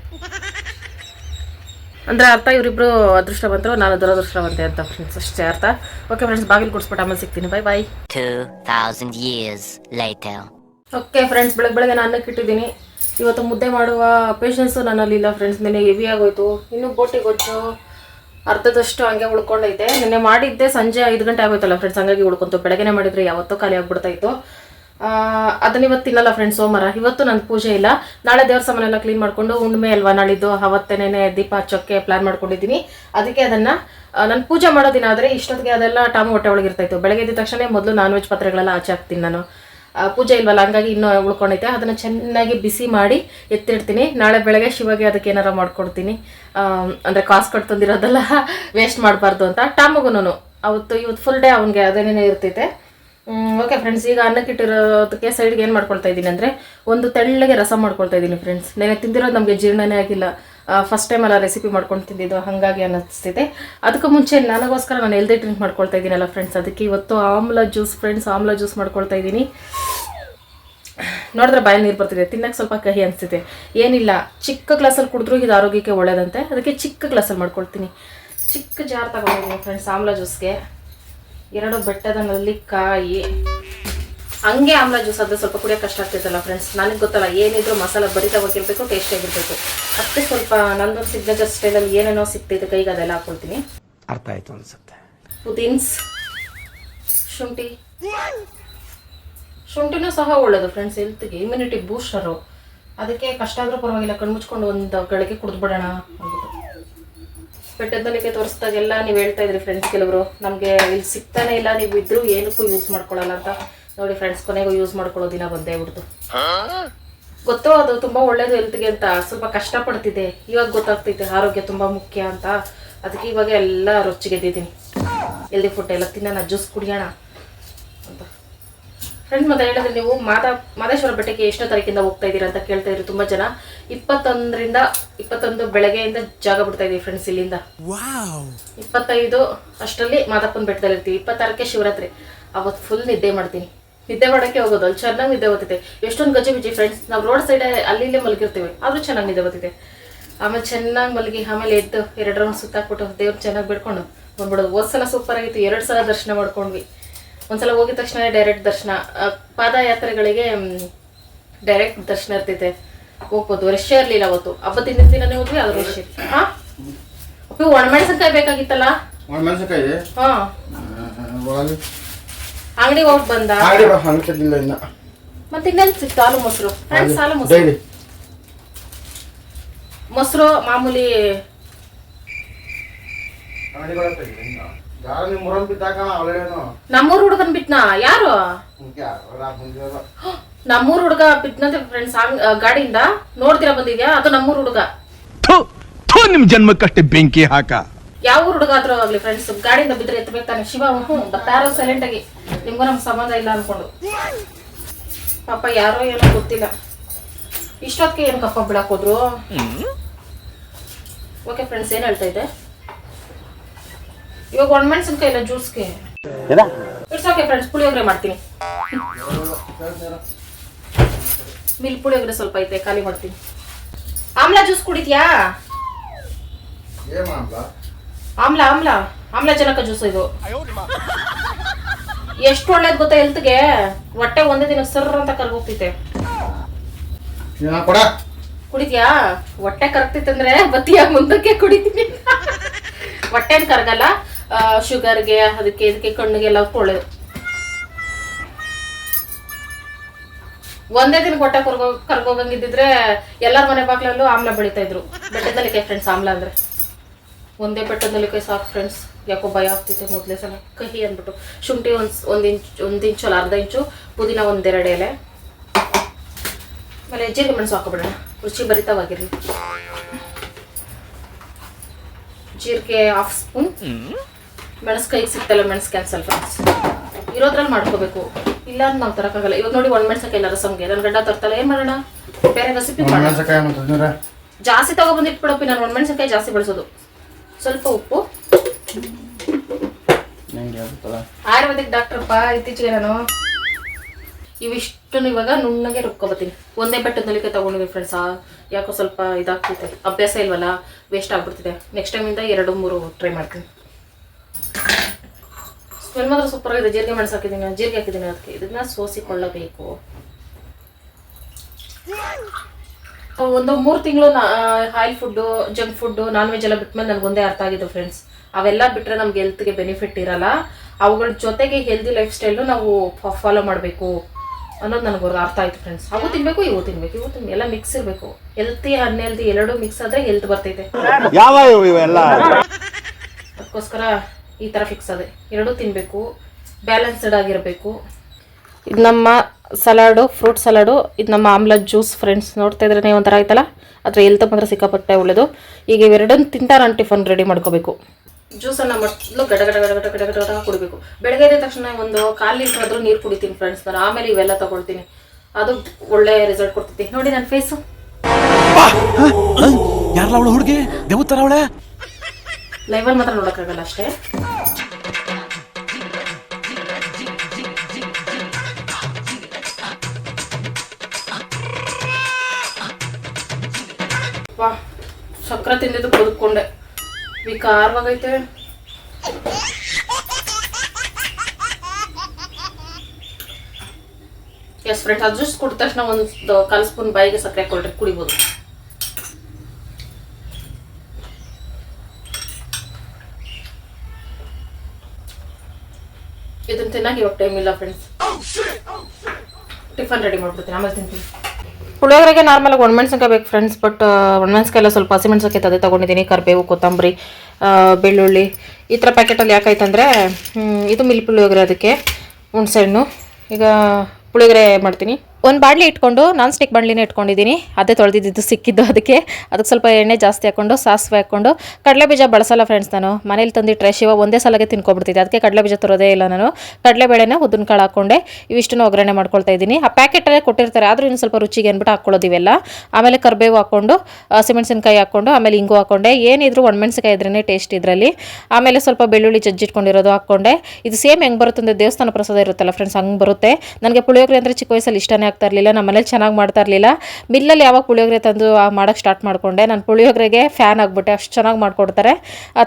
ಅಂದ್ರೆ ಅರ್ಥ ಇವರಿಬ್ರು ಅದೃಷ್ಟವಂತರು ನಾನು ದುರದೃಷ್ಟವಂತೆ ಅಂತ ಫ್ರೆಂಡ್ಸ್ ಅಷ್ಟೇ ಅರ್ಥ. ಓಕೆ ಫ್ರೆಂಡ್ಸ್ ಬಾಗಿಲು ಕೊಡಿಸ್ಬಿಟ್ಟು ಆಮೇಲೆ ಸಿಗ್ತೀನಿ. Bye bye 2,000 years later. Okay friends ಬೆಳಗ್ಗೆ ಬೆಳಗ್ಗೆ ನಾನು ಅನ್ನಕ್ಕೆ ಇಟ್ಟಿದ್ದೀನಿ. ಇವತ್ತು ಮುದ್ದೆ ಮಾಡುವ ಪೇಷನ್ಸು ನನ್ನಲ್ಲಿ ಇಲ್ಲ ಫ್ರೆಂಡ್ಸ್ ನೆನ್ನೆ ಹೆವಿ ಆಗೋಯ್ತು. ಇನ್ನೂ ಬೋಟಿ ಗೊಜ್ಜು ಅರ್ಧದಷ್ಟು ಹಂಗೆ ಉಳ್ಕೊಂಡೈತೆ. ನಿನ್ನೆ ಮಾಡಿದ್ದೆ ಸಂಜೆ ಐದು ಗಂಟೆ ಆಗೋಯ್ತಲ್ಲ ಫ್ರೆಂಡ್ಸ್ ಹಂಗಾಗಿ ಉಳ್ಕೊಂತು. ಬೆಳಗ್ಗೆನೆ ಮಾಡಿದ್ರೆ ಯಾವತ್ತೂ ಖಾಲಿ ಆಗ್ಬಿಡ್ತಾ ಇತ್ತು. ಆ, ಅದನ್ನ ಇವತ್ತು ತಿನ್ನಲ್ಲ ಫ್ರೆಂಡ್ಸ್ ಸೋಮವಾರ. ಇವತ್ತು ನನ್ನ ಪೂಜೆ ಇಲ್ಲ. ನಾಳೆ ದೇವ್ರ ಸಾಮಾನೆಲ್ಲ ಕ್ಲೀನ್ ಮಾಡ್ಕೊಂಡು ಉಣ್ಮೆ ಅಲ್ವಾ ನಾಳಿದ್ದು? ಅವತ್ತೇನೆ ದೀಪ ಹಚ್ಚೋಕ್ಕೆ ಪ್ಲಾನ್ ಮಾಡ್ಕೊಂಡಿದ್ದೀನಿ. ಅದಕ್ಕೆ ಅದನ್ನ ನಾನು ಪೂಜೆ ಮಾಡೋ ದಿನ ಆದರೆ ಇಷ್ಟೊತ್ತಿಗೆ ಅದೆಲ್ಲ ಟಾಮ್ ಹೊಟ್ಟೆ ಒಳಗೆ ಇರ್ತಾಯಿತ್ತು ಬೆಳಗ್ಗೆ ಎದ್ದ ತಕ್ಷಣ ಮೊದಲು ನಾನ್ ವೆಜ್ ಪಾತ್ರೆಗಳೆಲ್ಲ ಆಚೆ ಹಾಕ್ತೀನಿ ನಾನು. ಪೂಜೆ ಇಲ್ವಲ್ಲ, ಹಂಗಾಗಿ ಇನ್ನೂ ಉಳ್ಕೊಂಡೈತೆ ಅದನ್ನು ಚೆನ್ನಾಗಿ ಬಿಸಿ ಮಾಡಿ ಎತ್ತಿಡ್ತೀನಿ. ನಾಳೆ ಬೆಳಗ್ಗೆ ಶಿವಗೆ ಅದಕ್ಕೆ ಏನಾರ ಮಾಡ್ಕೊಡ್ತೀನಿ. ಅಂದರೆ ಕಾಸು ಕಟ್ ತಂದಿರೋದೆಲ್ಲ ವೇಸ್ಟ್ ಮಾಡಬಾರ್ದು ಅಂತ. ಟಾಮಗುನು ಅವತ್ತು, ಇವತ್ತು ಫುಲ್ ಡೇ ಅವನಿಗೆ ಅದೇನೇನೇ ಇರ್ತೈತೆ. ಓಕೆ ಫ್ರೆಂಡ್ಸ್ ಈಗ ಅನ್ನಕ್ಕೆ ಇಟ್ಟಿರೋದಕ್ಕೆ ಸೈಡ್ಗೆ ಏನು ಮಾಡ್ಕೊಳ್ತಾ ಇದ್ದೀನಿ ಅಂದರೆ ಒಂದು ತೆಳ್ಳಗೆ ರಸ ಮಾಡ್ಕೊಳ್ತಾ ಇದ್ದೀನಿ ಫ್ರೆಂಡ್ಸ್ ನೆನೆ ತಿಂದಿರೋದು ನಮಗೆ ಜೀರ್ಣನೇ ಆಗಿಲ್ಲ. ಫಸ್ಟ್ ಟೈಮ್ ಎಲ್ಲ ರೆಸಿಪಿ ಮಾಡ್ಕೊಂಡು ತಿಂದಿದ್ದು, ಹಾಗಾಗಿ ಅನ್ನಿಸ್ತಿದೆ. ಅದಕ್ಕೂ ಮುಂಚೆ ನನಗೋಸ್ಕರ ನಾನು ಎಲ್ದೆ ಡ್ರಿಂಕ್ ಮಾಡ್ಕೊಳ್ತಾ ಇದ್ದೀನಲ್ಲ ಫ್ರೆಂಡ್ಸ್ ಅದಕ್ಕೆ ಇವತ್ತು ಆಮ್ಲ ಜ್ಯೂಸ್ ಫ್ರೆಂಡ್ಸ್ ಆಮ್ಲ ಜ್ಯೂಸ್ ಮಾಡ್ಕೊಳ್ತಾ ಇದ್ದೀನಿ. ನೋಡಿದ್ರೆ ಬಾಯಲ್ಲಿ ನೀರು ಬರ್ತಿದೆ. ತಿನ್ನಕ್ಕೆ ಸ್ವಲ್ಪ ಕಹಿ ಅನಿಸ್ತಿದೆ. ಏನಿಲ್ಲ, ಚಿಕ್ಕ ಗ್ಲಾಸಲ್ಲಿ ಕುಡಿದ್ರೂ ಇದು ಆರೋಗ್ಯಕ್ಕೆ ಒಳ್ಳೇದಂತೆ. ಅದಕ್ಕೆ ಚಿಕ್ಕ ಗ್ಲಾಸಲ್ಲಿ ಮಾಡ್ಕೊಳ್ತೀನಿ. ಚಿಕ್ಕ ಜಾರ್ ತಗೊಂಡಿದ್ದೀನಿ ಫ್ರೆಂಡ್ಸ್ ಆಮ್ಲ ಜ್ಯೂಸ್ಗೆ ಎರಡು ಬೆಟ್ಟದ ಕಾಯಿ. ಹಂಗೆ ಆಮ್ಲ ಜ್ಯೂಸ್ ಅದು ಸ್ವಲ್ಪ ಕುಡಿಯೋ ಕಷ್ಟ ಆಗ್ತೈತಲ್ಲ ಫ್ರೆಂಡ್ಸ್ ನನಗೆ ಗೊತ್ತಲ್ಲ ಏನಿದ್ರು ಮಸಾಲ ಬರಿತವಾಗಿರಬೇಕು ಟೇಸ್ಟಿಯಾಗಿರಬೇಕು ಅದಕ್ಕೆ ಸ್ವಲ್ಪ ನಂದೊಂದು ಸಿಗ್ನೇಚರ್ ಸ್ಟೈಲಲ್ಲಿ ಏನೇನೋ ಸಿಗ್ತೈತೆ ಕೈಗೆ ಅದೆಲ್ಲ ಹಾಕೊಳ್ತೀನಿ. ಅರ್ಥ ಆಯ್ತು ಅನ್ಸುತ್ತೆ. ಪುದೀನ್ಸ್ ಶುಂಠಿ. ಶುಂಠಿನೂ ಸಹ ಒಳ್ಳೇದು ಫ್ರೆಂಡ್ಸ್ ಹೆಲ್ತ್ಗೆ ಇಮ್ಯುನಿಟಿ ಬೂಸ್ಟರು ಅದಕ್ಕೆ ಕಷ್ಟ ಆದರೂ ಪರವಾಗಿಲ್ಲ ಕಣ್ಮುಚ್ಕೊಂಡು ಒಂದು ಗಳಿಗೆ ಕುಡಿದ್ಬಿಡೋಣ ಅಂದ್ಬಿಟ್ಟು. ಬೆಟ್ಟದಲ್ಲಿಗೆ ತೋರಿಸ್ದಾಗೆಲ್ಲ ನೀವು ಹೇಳ್ತಾ ಇದ್ರಿ ಫ್ರೆಂಡ್ಸ್ ಕೆಲವರು. ನಮಗೆ ಇಲ್ಲಿ ಸಿಗ್ತಾನೆ ಇಲ್ಲ, ನೀವು ಇದ್ರೂ ಏನಕ್ಕೂ ಯೂಸ್ ಮಾಡ್ಕೊಳ್ಳಲ್ಲ ಅಂತ. ನೋಡಿ ಫ್ರೆಂಡ್ಸ್ ಕೊನೆಗೂ ಯೂಸ್ ಮಾಡ್ಕೊಳ್ಳೋ ದಿನ ಬಂದೇ ಬಿಡ್ತು. ಗೊತ್ತು ಅದು ತುಂಬಾ ಒಳ್ಳೇದು ಹೆಲ್ತ್ಗೆ ಅಂತ, ಸ್ವಲ್ಪ ಕಷ್ಟಪಡ್ತಿದ್ದೆ. ಇವಾಗ ಗೊತ್ತಾಗ್ತೈತೆ, ಆರೋಗ್ಯ ತುಂಬಾ ಮುಖ್ಯ ಅಂತ. ಅದಕ್ಕೆ ಇವಾಗ ಎಲ್ಲ ರೊಚ್ಚಿಗೆದ್ದಿದ್ದೀನಿ. ಎಲ್ದಿ ಫುಡ್ ಎಲ್ಲ ತಿನ್ನೋಣ ಜ್ಯೂಸ್ ಕುಡಿಯೋಣ ಅಂತ. ಫ್ರೆಂಡ್ ಮತ್ತೆ ಹೇಳಿದ್ರೆ ನೀವು ಮಾತಾ ಮಾದೇಶ್ವರ ಬೆಟ್ಟಕ್ಕೆ ಎಷ್ಟೋ ತಾರೀಕಿಂದ ಹೋಗ್ತಾ ಇದ್ದೀರಾ ಅಂತ ಕೇಳ್ತಾ ಇದ್ರು ತುಂಬಾ ಜನ. ಇಪ್ಪತ್ತೊಂದರಿಂದ ಇಪ್ಪತ್ತೊಂದು ಬೆಳಗ್ಗೆಯಿಂದ ಜಾಗ ಬಿಡ್ತಾ ಇದೀವಿ ಫ್ರೆಂಡ್ಸ್ ಇಲ್ಲಿಂದ. ಇಪ್ಪತ್ತೈದು ಅಷ್ಟರಲ್ಲಿ ಮಾದಪ್ಪನ ಬೆಟ್ಟದಲ್ಲಿ ಇರ್ತೀವಿ. ಇಪ್ಪತ್ತಾರಕ್ಕೆ ಶಿವರಾತ್ರಿ. ಅವತ್ತು ಫುಲ್ ನಿದ್ದೆ ಮಾಡ್ತೀನಿ. ನಿದ್ದೆ ಮಾಡೋಕ್ಕೆ ಹೋಗೋದು ಅಲ್ಲಿ ಚೆನ್ನಾಗಿ ನಿದ್ದೆ ಓದುತ್ತೆ ಎಷ್ಟೊಂದು ಗಜಿ ಬಿಜಿ ಫ್ರೆಂಡ್ಸ್ ನಾವು ರೋಡ್ ಸೈಡ್ ಅಲ್ಲಿ ಇಲ್ಲೇ ಮಲಗಿರ್ತೀವಿ ಆದ್ರೂ ಚೆನ್ನಾಗಿ ನಿದ್ದೆ ಓದಿದೆ ಆಮೇಲೆ ಚೆನ್ನಾಗಿ ಮಲಗಿ ಆಮೇಲೆ ಎದ್ದು ಎರಡು ರೌಂಡ್ ಸುತ್ತಾಕ್ಬಿಟ್ಟು ದೇವ್ರು ಚೆನ್ನಾಗಿ ಬಿಡ್ಕೊಂಡು ಬಂದ್ಬಿಡೋದು. ಹೋದ್ ಸಲ ಸೂಪರ್ ಆಗಿತ್ತು ಎರಡು ಸಲ ದರ್ಶನ ಮಾಡ್ಕೊಂಡ್ವಿ. ಒಂದ್ಸಲ ಹೋಗಿದ ತಕ್ಷಣ ಡೈರೆಕ್ಟ್ ದರ್ಶನ. ಪಾದಯಾತ್ರೆಗಳಿಗೆ ಡೈರೆಕ್ಟ್ ದರ್ಶನ ಇರ್ತೈತೆ. ಹೋಗ್ಬೋದು. ರಶ್ ಇರಲಿಲ್ಲ ಅವತ್ತು. ಹಬ್ಬದ ಹಿಂದಿನ ದಿನನೇ ಹೋದ್ವಿ ಅದು ರಶ್ ಇತ್ತು ಹಾ? ಒಣಮೆಣಸಿನ್ಕಾಯಿ ಬೇಕಾಗಿತ್ತಲ್ಲ? ಮೆಣಸಿನಕಾಯಿ? ಹಾ. ಅಂಗಡಿಗೆ ಹೋಗಿ ಬಂದ? ಅಂಗಡಿ ಹಂಚದಿಲ್ಲ ಇನ್ನ. ಮತ್ತೆ ಇನ್ನೇನು ಸಿಕ್ತು ಹಾಲು ಮೊಸರು. ಹಾಲು ಮೊಸರು. ಮೊಸರು ಮಾಮೂಲಿ ಯಾರು ನಿಮ್ಮ ಊರಲ್ಲಿ ಬಿದ್ದಾಗ ಅವಳೇನು? ನಮ್ಮೂರ್ ಹುಡುಗನ್ ಬಿಟ್ನಾ? ಯಾರು? ನಮ್ಮೂರ್ ಹುಡುಗ ಬಿಟ್ನಂತೆ ಫ್ರೆಂಡ್ಸ್ ಗಾಡಿಯಿಂದ ನೋಡ್ತೀರಾ ಬಂದಿದ್ಯಾ? ಅದು ನಮ್ಮೂರ್ ಹುಡುಗ. ನಿಮ್ ಜನ್ಮಕ್ಕಷ್ಟೇ ಬೆಂಕಿ ಹಾಕ. ಯಾವ ಹುಡುಗ ಆದ್ರೂ ಆಗ್ಲಿ ಫ್ರೆಂಡ್ಸ್ ಗಾಡಿಯಿಂದ ಬಿದ್ರೆ ಎತ್ತಬೇಕಾನೆ ಶಿವ ಬರ್ತಾರೋ ಸೈಲೆಂಟ್ ಆಗಿ ನಿಮ್ಗೂ ನಮ್ ಸಂಬಂಧ ಇಲ್ಲ ಅನ್ಕೊಂಡು. ಪಾಪ ಯಾರೋ ಏನೋ ಗೊತ್ತಿಲ್ಲ. ಇಷ್ಟೊತ್ತಿಗೆ ಏನು ಕಪ್ಪ ಬಿಡಕ್ ಹೋದ್ರು? ಓಕೆ ಫ್ರೆಂಡ್ಸ್ ಏನ್ ಹೇಳ್ತಾ ಇದ್ದೆ? ಇವಾಗ ಒಣಮೆಣಸಿನ್ಕಾಯಿ ಇಲ್ಲ ಜ್ಯೂಸ್ಗೆ ಇಟ್ಸ್ ಓಕೆ ಫ್ರೆಂಡ್ಸ್ ಪುಳಿಯೋಗರೆ ಮಾಡ್ತೀನಿ. ಮಿಲ್ ಪುಳಿಯೋಗರೆ ಸ್ವಲ್ಪ ಐತೆ ಖಾಲಿ ಮಾಡ್ತೀನಿ. ಆಮ್ಲ ಜ್ಯೂಸ್ ಕುಡಿತೀಯಾ? ಆಮ್ಲ? ಆಮ್ಲ ಆಮ್ಲಜನಕ ಜ್ಯೂಸ್ ಇದು. ಎಷ್ಟು ಒಳ್ಳೇದು ಗೊತ್ತಾ ಹೆಲ್ತ್ಗೆ ಹೊಟ್ಟೆ ಒಂದೇ ದಿನ ಸರ್ ಅಂತ ಕರ್ಗೋಗ್ತೈತೆ ಕುಡಿದ್ಯಾ ಹೊಟ್ಟೆ ಕರಗ್ತೈತೆ ಅಂದ್ರೆ ಬತ್ತಿಯ ಮುಂದಕ್ಕೆ ಕುಡಿತೀನಿ. ಹೊಟ್ಟೆ ಕರ್ಗಲ್ಲ ಕರಗಲ್ಲ. ಶುಗರ್ಗೆ ಅದಕ್ಕೆ ಇದಕ್ಕೆ ಕಣ್ಣಿಗೆಲ್ಲ ಒಳ್ಳೇದು ಒಂದೇ ದಿನ ಹೊಟ್ಟೆ ಕರ್ಗೋ ಕರ್ಗೋಗಂಗಿದ್ದಿದ್ರೆ ಎಲ್ಲರ ಮನೆ ಬಾಗ್ಲಲ್ಲೂ ಆಮ್ಲ ಬೆಳಿತಾ ಇದ್ರು. ಬೆಟ್ಟದಲ್ಲಿಕಾಯಿ ಫ್ರೆಂಡ್ಸ್ ಆಮ್ಲ ಅಂದ್ರೆ. ಒಂದೇ ಬೆಟ್ಟದಲ್ಲಿಕಾಯಿ ಸಾಕು ಫ್ರೆಂಡ್ಸ್ ಯಾಕೋ ಭಯ ಆಗ್ತಿತ್ತು ಮೊದಲೇ ಸಲ. ಕಹಿ ಅಂದ್ಬಿಟ್ಟು. ಶುಂಠಿ ಒಂದು ಒಂದು ಇಂಚ್, ಒಂದು ಇಂಚು ಅಲ್ಲ, ಅರ್ಧ ಇಂಚು, ಪುದೀನ ಒಂದೆರಡು ಎಲೆ. ಆಮೇಲೆ ಜೀರಿಗೆ ಮೆಣಸು ಹಾಕೋಬಿಡೋಣ. ರುಚಿ ಭರಿತವಾಗಿರಲಿ. ಜೀರಿಗೆ ಹಾಫ್ ಸ್ಪೂನ್ ಮೆಣಸು ಕೈಗೆ ಸಿಗ್ತಲ್ಲ ಮೆಣಸು ಕ್ಯಾನ್ಸಲ್ ಫ್ರೆಂಡ್ಸ್ ಇರೋದ್ರಲ್ಲಿ ಮಾಡ್ಕೋಬೇಕು. ಇಲ್ಲ ಅಂತ ನಾವು ತರಕಾಗಲ್ಲ ಇವಾಗ ನೋಡಿ ಒಂದ್ ಮೆಣಸಕ್ಕೆ ಇಲ್ಲ ರಸಮ್ಗೆ. ನನ್ನ ಗಂಡ ತರ್ತಲ್ಲ ಏನು ಮಾಡೋಣ? ಬೇರೆ ರೆಸಿಪಿ ಮಾಡೋಣ? ಜಾಸ್ತಿ ತಗೊಬಂದು ಇಟ್ಬಿಡಪ್ಪಿ ನಾನು ಒಣಮೆಣಸಿನ್ಕಾಯಿ ಜಾಸ್ತಿ ಬಳಸೋದು. ಸ್ವಲ್ಪ ಉಪ್ಪು. ಆಯುರ್ವೇದಿಕ್ ಡಾಕ್ಟರ್ಪ್ಪ ಇತ್ತೀಚೆಗೆ ನಾನು. ಇವಿಷ್ಟು ಇವಾಗ ನುಣ್ಣಗೆ ರುಬ್ಕೊಬತ್ತೀನಿ. ಒಂದೇ ಬೆಟ್ಟದ ನಲಿಕೆ ತೊಗೊಂಡಿದ್ದೀನಿ ಫ್ರೆಂಡ್ಸ್ ಯಾಕೋ ಸ್ವಲ್ಪ ಇದಾಗ್ತಿದೆ. ಅಭ್ಯಾಸ ಇಲ್ವಲ್ಲ? ವೇಸ್ಟ್ ಆಗ್ಬಿಡ್ತಿದೆ. ನೆಕ್ಸ್ಟ್ ಟೈಮಿಂದ ಎರಡು ಮೂರು ಟ್ರೈ ಮಾಡ್ತೀನಿ. ಸ್ಮೆಲ್ ಮಾತ್ರ ಸೂಪರ್ ಆಗಿದೆ. ಜೀರಿಗೆ ಮೆಣಸು ಹಾಕಿದ್ದೀನಿ ಜೀರಿಗೆ ಹಾಕಿದ್ದೀನಿ ಅದಕ್ಕೆ. ಇದನ್ನ ಸೋಸಿಕೊಳ್ಳಬೇಕು. ಒಂದು ಮೂರು ತಿಂಗಳು oil food junk food non veg ಎಲ್ಲ ಬಿಟ್ಮೇಲೆ ನನಗೆ ಒಂದೇ ಅರ್ಥ ಆಗಿದ್ದು ಫ್ರೆಂಡ್ಸ್ ಅವೆಲ್ಲ ಬಿಟ್ಟರೆ ನಮ್ಗೆ ಹೆಲ್ತ್ಗೆ ಬೆನಿಫಿಟ್ ಇರಲ್ಲ. ಅವುಗಳ ಜೊತೆಗೆ ಹೆಲ್ದಿ ಲೈಫ್ ಸ್ಟೈಲು ನಾವು ಫಾಲೋ ಮಾಡಬೇಕು ಅನ್ನೋದು ನನಗೆ ಅರ್ಥ ಆಯ್ತು ಫ್ರೆಂಡ್ಸ್ ಅವು ತಿನ್ಬೇಕು ಇವು ತಿನ್ಬೇಕು ಇವು ತಿನ್ಬೇಕು. ಎಲ್ಲ ಮಿಕ್ಸ್ ಇರಬೇಕು. ಹೆಲ್ತಿ ಅನ್ಹೆಲ್ದಿ ಎರಡೂ ಮಿಕ್ಸ್ ಆದರೆ ಹೆಲ್ತ್ ಬರ್ತೈತೆ. ಅದಕ್ಕೋಸ್ಕರ ಈ ಥರ ಫಿಕ್ಸ್ ಅದೇ ಎರಡೂ ತಿನ್ನಬೇಕು ಬ್ಯಾಲೆನ್ಸ್ಡ್ ಆಗಿರಬೇಕು. ಇದು ನಮ್ಮ ಸಲಾಡು ಫ್ರೂಟ್ ಸಲಾಡು ಇದು ನಮ್ಮ ಆಮ್ಲ ಜ್ಯೂಸ್ ಫ್ರೆಂಡ್ಸ್ ನೋಡ್ತಾ ಇದ್ರೆ ಒಂಥರ ಆಯ್ತಲ್ಲ? ಅಥವಾ ಎಲ್ತ ಬಂದರೆ ಸಿಕ್ಕಾಪಟ್ಟೆ ಒಳ್ಳೆಯದು ಈಗ ಇವೆರಡನ್ನು ತಿಂತಾರ ನಾನು ಟಿಫನ್ ರೆಡಿ ಮಾಡ್ಕೋಬೇಕು. ಜ್ಯೂಸನ್ನು ಮೊದಲು ಗಡ ಗಡ ಗಡ ಗಡ ಗಡ ಗಡ ಗಡ ಕುಡಿಬೇಕು. ಬೆಳಗ್ಗೆ ಎದ್ದ ತಕ್ಷಣ ಒಂದು ಕಾಲು ಲೀಟ್ರ್ ಆದರೂ ನೀರು ಕುಡಿತೀನಿ ಫ್ರೆಂಡ್ಸ್ ನಾನು ಆಮೇಲೆ ಇವೆಲ್ಲ ತಗೊಳ್ತೀನಿ. ಅದು ಒಳ್ಳೆ ರಿಸಲ್ಟ್ ಕೊಡ್ತೈತಿ. ನೋಡಿ ನನ್ನ ಫೇಸು ಯಾರಲ್ಲ ಅವಳು ಹುಡುಗಿ? ಅವಳೆ? ಲೈವಲ್ಲಿ ಮಾತ್ರ ನೋಡೋಕ್ಕಾಗಲ್ಲ ಅಷ್ಟೇ. ವಾ, ಸಕ್ಕರೆ ತಿಂದಿದ್ದು ಬದುಕೊಂಡೆ ವಿಕಾರವಾಗೈತೆ ಎಸ್ ಫ್ರೆಂಡ್ಸ್ ಅದು ಜ್ಯೂಸ್ ಕುಡಿದ ತಕ್ಷಣ ಒಂದು ಕಾಲು ಸ್ಪೂನ್ ಬಾಯಿಗೆ ಸಕ್ಕರೆ ಕೊಟ್ಟರೆ ಕುಡಿಬೋದು. ಇದನ್ನ ತಿನ್ನಾಗಿ ಇವಾಗ ಟೈಮ್ ಇಲ್ಲ ಫ್ರೆಂಡ್ಸ್ ಟಿಫನ್ ರೆಡಿ ಮಾಡ್ಬಿಡ್ತೀನಿ, ಆಮೇಲೆ ತಿಂತೀನಿ. ಪುಳಿಯೋಗರೆಗೆ ನಾರ್ಮಲಾಗಿ ಒಣಮೆಣ್ಸಿನ್ಕಾಯಿ ಬೇಕು ಫ್ರೆಂಡ್ಸ್ ಬಟ್ ಒಣಮೆಣ್ಸಿನ್ಕಾಯಿ ಎಲ್ಲ ಸ್ವಲ್ಪ ಹಸಿಮೆಣ್ಸಿನ್ಕಾಯಿ ತದೆ ತೊಗೊಂಡಿದ್ದೀನಿ ಕರಿಬೇವು, ಕೊತ್ತಂಬರಿ ಬೆಳ್ಳುಳ್ಳಿ. ಈ ಥರ ಪ್ಯಾಕೆಟಲ್ಲಿ ಯಾಕಾಯ್ತಂದರೆ ಇದು ಮಿಲ್ ಪುಳಿಯೋಗರೆ ಅದಕ್ಕೆ ಹುಣ್ಸೆಹಣ್ಣು ಈಗ ಪುಳಿಯೋಗರೆ ಮಾಡ್ತೀನಿ. ಒಂದು ಬಾಣಲಿ ಇಟ್ಕೊಂಡು ನಾನ್ ಸ್ಟಿಕ್ ಬಾಣಲಿನೇ ಇಟ್ಕೊಂಡಿದ್ದೀನಿ. ಅದೇ ತೊಳೆದಿದ್ದು ಸಿಕ್ಕಿದ್ದು ಅದಕ್ಕೆ. ಅದಕ್ಕೆ ಸ್ವಲ್ಪ ಎಣ್ಣೆ ಜಾಸ್ತಿ ಹಾಕ್ಕೊಂಡು ಸಾಸಿವೆ ಹಾಕ್ಕೊಂಡು ಕಡಲೆ ಬೀಜ ಬಳಸಲ್ಲ ಫ್ರೆಂಡ್ಸ್ ನಾನು. ಮನೇಲಿ ತಂದಿಟ್ಟರೆ ಶಿವ ಒಂದೇ ಸಲಗೆ ತಿನ್ಕೊಬಿಡ್ತಿದ್ದೆ. ಅದಕ್ಕೆ ಕಡಲೆ ಬೀಜ ತರೋದೇ ಇಲ್ಲ ನಾನು. ಕಡಲೆಬೇಳೆನ ಉದ್ದಿನ ಕಾಳು ಹಾಕೊಂಡೆ. ಇವಿಷ್ಟನ್ನು ಒಗ್ಗರಣೆ ಮಾಡ್ಕೊಳ್ತಾ ಇದ್ದೀನಿ. ಆ ಪ್ಯಾಕೆಟಲ್ಲೇ ಕೊಟ್ಟಿರ್ತಾರೆ. ಆದರೂ ಇನ್ನು ಸ್ವಲ್ಪ ರುಚಿಗೆ ಅಂದ್ಬಿಟ್ಟು ಹಾಕ್ಕೊಳ್ಳೋದು ಇವೆಲ್ಲ. ಆಮೇಲೆ ಕರ್ಬೇವು ಹಾಕ್ಕೊಂಡು ಹಸಿಮೆಣಸಿನ್ಕಾಯಿ ಹಾಕ್ಕೊಂಡು ಆಮೇಲೆ ಇಂಗು ಹಾಕ್ಕೊಂಡೆ ಏನಿದ್ರು ಒಣಮೆಣ್ಸಿನ್ಕಾಯಿ ಇದ್ರೇ ಟೇಸ್ಟ್ ಇದರಲ್ಲಿ. ಆಮೇಲೆ ಸ್ವಲ್ಪ ಬೆಳ್ಳುಳ್ಳಿ ಜಜ್ಜಿಟ್ಕೊಂಡಿರೋದು ಹಾಕ್ಕೊಂಡೆ ಇದು ಸೇಮ್ ಹೆಂಗೆ ಬರುತ್ತೆ ದೇವಸ್ಥಾನ ಪ್ರಸಾದ ಇರುತ್ತಲ್ಲ ಫ್ರೆಂಡ್ಸ್ ಹಂಗೆ ಬರುತ್ತೆ. ನನಗೆ ಪುಳಿಯೋಗರೆ ಅಂದರೆ ಚಿಕ್ಕ ವಯಸ್ಸಲ್ಲಿ ಇಷ್ಟನೇ ಆಗ್ತಾ ಇರಲಿಲ್ಲ ನಮ್ಮ ಮನೇಲಿ ಚೆನ್ನಾಗಿ ಮಾಡ್ತಾ ಇರಲಿಲ್ಲ. ಮಿಲ್ಲಲ್ಲಿ ಯಾವಾಗ ಪುಳಿಯೋಗರೆ ತಂದು ಮಾಡೋಕ್ಕೆ ಸ್ಟಾರ್ಟ್ ಮಾಡಿಕೊಂಡೆ. ನಾನು ಪುಳಿಯೋಗರೆಗೆ ಫ್ಯಾನ್ ಆಗಿಬಿಟ್ಟೆ, ಅಷ್ಟು ಚೆನ್ನಾಗಿ ಮಾಡಿಕೊಡ್ತಾರೆ.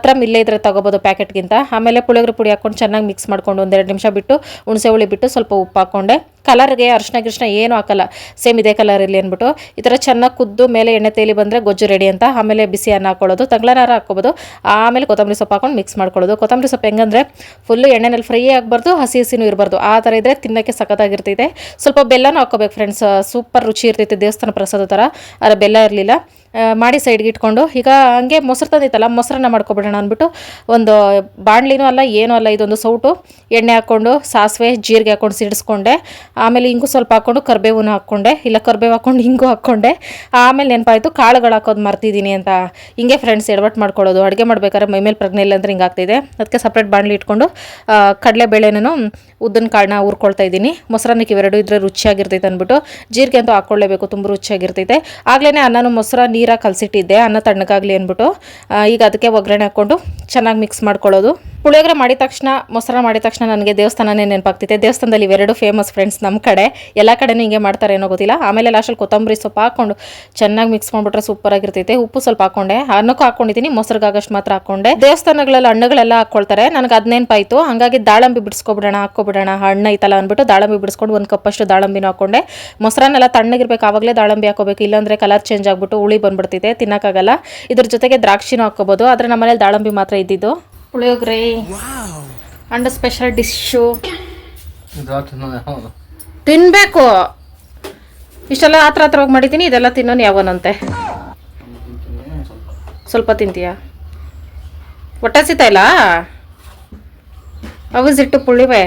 ಥರ ಮಿಲ್ಲೇ ಇದ್ರೆ ತಗೋಬೋದು ಪ್ಯಾಕೆಟ್ಗಿಂತ ಆಮೇಲೆ ಪುಳಿಯೋಗರೆ ಪುಡಿ ಹಾಕ್ಕೊಂಡು ಚೆನ್ನಾಗಿ ಮಿಕ್ಸ್ ಮಾಡ್ಕೊಂಡು ಒಂದೆರಡು ನಿಮಿಷ ಬಿಟ್ಟು ಹುಣಸೆ ಹುಳಿ ಬಿಟ್ಟು ಸ್ವಲ್ಪ ಉಪ್ಪು ಹಾಕ್ಕೊಂಡೆ. ಕಲರ್ಗೆ ಅರ್ಶಿನ ಗಿರ್ಶಿನ ಏನು ಹಾಕಲ್ಲ. ಸೇಮ್ ಇದೇ ಕಲರ್ ಇರಲಿ ಅಂದ್ಬಿಟ್ಟು ಈ ಥರ ಚೆನ್ನಾಗಿ ಕುದ್ದು ಮೇಲೆ ಎಣ್ಣೆ ತೇಲಿ ಬಂದರೆ ಗೊಜ್ಜು ರೆಡಿ ಅಂತ, ಆಮೇಲೆ ಬಿಸಿ ಅನ್ನ ಹಾಕೊಳ್ಳೋದು, ತಂಗ್ಳನಾರ ಹಾಕ್ಕೋಬೋದು. ಆಮೇಲೆ ಕೊತ್ತಂಬರಿ ಸೊಪ್ಪು ಹಾಕೊಂಡು ಮಿಕ್ಸ್ ಮಾಡ್ಕೊಳ್ಳೋದು. ಕೊತ್ತಂಬರಿ ಸೊಪ್ಪು ಹೆಂಗಂದ್ರೆ ಫುಲ್ಲು ಎಣ್ಣೆನಲ್ಲಿ ಫ್ರೈ ಆಗಬಾರ್ದು, ಹಸಿ ಹಸಿನೂ ಇರಬಾರ್ದು. ಆ ಥರ ಇದ್ದರೆ ತಿನ್ನೋಕ್ಕೆ ಸಖತ್ತಾಗಿರ್ತೈತೆ. ಸ್ವಲ್ಪ ಬೆಲ್ಲನೂ ಹಾಕ್ಕೋಬೇಕು ಫ್ರೆಂಡ್ಸ್ ಸೂಪರ್ ರುಚಿ ಇರ್ತೈತೆ ದೇವಸ್ಥಾನ ಪ್ರಸಾದ ಥರ. ಆದರೆ ಬೆಲ್ಲ ಇರಲಿಲ್ಲ. ಮಾಡಿ ಸೈಡ್ಗೆ ಇಟ್ಕೊಂಡು, ಈಗ ಹಂಗೆ ಮೊಸರು ತಂದಿತ್ತಲ್ಲ, ಮೊಸರನ್ನ ಮಾಡ್ಕೊಬಿಡೋಣ ಅಂದ್ಬಿಟ್ಟು ಒಂದು ಬಾಣಲಿನೂ ಅಲ್ಲ, ಏನೂ ಅಲ್ಲ, ಇದೊಂದು ಸೌಟು. ಎಣ್ಣೆ ಹಾಕ್ಕೊಂಡು, ಸಾಸಿವೆ, ಜೀರಿಗೆ ಹಾಕ್ಕೊಂಡು ಸಿಡಿಸ್ಕೊಂಡೆ. ಆಮೇಲೆ ಹಿಂಗೂ ಸ್ವಲ್ಪ ಹಾಕ್ಕೊಂಡು, ಕರ್ಬೇವನ್ನ ಹಾಕ್ಕೊಂಡೆ. ಇಲ್ಲ, ಕರ್ಬೇವು ಹಾಕ್ಕೊಂಡು ಹಿಂಗೂ ಹಾಕ್ಕೊಂಡೆ. ಆಮೇಲೆ ನೆನಪಾಯಿತು, ಕಾಳುಗಳು ಹಾಕೋದು ಮರ್ತಿದ್ದೀನಿ ಅಂತ. ಹಿಂಗೆ ಫ್ರೆಂಡ್ಸ್ ಎಡವಟ್ಟು ಮಾಡ್ಕೊಳ್ಳೋದು. ಅಡುಗೆ ಮಾಡ್ಬೇಕಾದ್ರೆ ಮೈ ಮೇಲೆ ಪ್ರಜ್ಞೆ ಇಲ್ಲ ಅಂದ್ರೆ ಹಿಂಗೆ ಆಗ್ತಿದೆ. ಅದಕ್ಕೆ ಸಪ್ರೇಟ್ ಬಾಣಲಿ ಇಟ್ಕೊಂಡು ಕಡಲೆಬೇಳೆನೂ ಉದ್ದಿನ ಕಾಳನ್ನ ಹುರ್ಕೊಳ್ತಾ ಇದ್ದೀನಿ. ಮೊಸರನ್ನಕ್ಕೆ ಇವೆರಡು ಇದ್ರೆ ರುಚಿಯಾಗಿರ್ತೈತೆ ಅಂದ್ಬಿಟ್ಟು, ಜೀರಿಗೆ ಅಂತೂ ಹಾಕ್ಕೊಳ್ಳೇಬೇಕು, ತುಂಬ ರುಚಿಯಾಗಿರ್ತೈತೆ. ಆಗ್ಲೇ ಅನ್ನನೂ ಮೊಸರ ನೀರಾಗಿ ಕಲಸಿಟ್ಟಿದ್ದೆ ಅನ್ನ ತಣ್ಣಗಾಗಲಿ ಅಂದ್ಬಿಟ್ಟು. ಈಗ ಅದಕ್ಕೆ ಒಗ್ಗರಣೆ ಹಾಕ್ಕೊಂಡು ಚೆನ್ನಾಗಿ ಮಿಕ್ಸ್ ಮಾಡ್ಕೊಳ್ಳೋದು. ಪುಳಿಯೋಗರೆ ಮಾಡಿದ ತಕ್ಷಣ ಮೊಸರ ಮಾಡಿದ ತಕ್ಷಣ ನನಗೆ ದೇವಸ್ಥಾನನೇ ನೆನಪಾಗ್ತಿದೆ. ದೇವಸ್ಥಾನದಲ್ಲಿ ಇವೆರಡು ಫೇಮಸ್ ಫ್ರೆಂಡ್ಸ್ ನಮ್ಮ ಕಡೆ. ಎಲ್ಲ ಕಡೆನೂ ಹಿಂಗೆ ಮಾಡ್ತಾರೆ ಏನೋ ಗೊತ್ತಿಲ್ಲ. ಆಮೇಲೆ ಲಾಸ್ಟಲ್ಲಿ ಕೊತ್ತಂಬರಿ ಸೊಪ್ಪು ಹಾಕ್ಕೊಂಡು ಚೆನ್ನಾಗಿ ಮಿಕ್ಸ್ ಮಾಡಿಬಿಟ್ರೆ ಸೂಪರ್ ಆಗಿರ್ತೈತೆ. ಉಪ್ಪು ಸ್ವಲ್ಪ ಹಾಕೊಂಡೆ. ಅನ್ನಕ್ಕೂ ಹಾಕೊಂಡಿದ್ದೀನಿ, ಮೊಸರಿಗಾಗಷ್ಟು ಮಾತ್ರ ಹಾಕ್ಕೊಂಡೆ ದೇವಸ್ಥಾನಗಳಲ್ಲಿ ಹಣ್ಣುಗಳೆಲ್ಲ ಹಾಕ್ಕೊಳ್ತಾರೆ ನನಗೆ ಅದು ನೆನಪಾಯಿತು ಹಾಗಾಗಿ ದಾಳಂಬಿ ಬಿಡಿಸ್ಕೊಬಿಡೋಣ, ಹಾಕ್ಕೊಬಿಡೋಣ, ಹಣ್ಣು ಐತಲ್ಲ ಅಂದ್ಬಿಟ್ಟು ದಾಳಂಬಿ ಬಿಡಿಸ್ಕೊಂಡು ಒಂದು ಕಪ್ಪಷ್ಟು ದಾಳಂಬಿನೂ ಹಾಕೊಂಡೆ. ಮೊಸರನ್ನೆಲ್ಲ ತಣ್ಣಗಿರ್ಬೇಕು, ಆವಾಗಲೇ ದಾಳಂಬಿ ಹಾಕೋಬೇಕು ಇಲ್ಲಾಂದರೆ ಕಲರ್ ಚೇಂಜ್ ಆಗಿಬಿಟ್ಟು ಹುಳಿ ಬಂದ್ಬಿಡ್ತೈತೆ, ತಿನ್ನೋಕ್ಕಾಗಲ್ಲ. ಇದ್ರ ಜೊತೆಗೆ ದ್ರಾಕ್ಷಿನೂ ಹಾಕ್ಕೋಬೋದು. ಆದರೆ ನಮ್ಮನೇಲಿ ದಾಳಂಬಿ ಮಾತ್ರ ಇದ್ದಿದ್ದು. ಪುಳಿಯೋಗರೆ. ಅಂಡ್ ಸ್ಪೆಷಲ್ ಡಿಶ್ಶು ತಿನ್ನಬೇಕು ಇಷ್ಟೆಲ್ಲ ಹತ್ರ ಹೋಗಿ ಮಾಡಿದ್ದೀನಿ ಇದೆಲ್ಲ ತಿನ್ನೋನು ಯಾವನಂತೆ. ಸ್ವಲ್ಪ ತಿಂತೀಯಾ? ಹೊಟ್ಟೆ ಸಿಗ್ತಾ ಇಲ್ಲ? ಅವಿಸಿಟ್ಟು ಪುಳಿವೆ?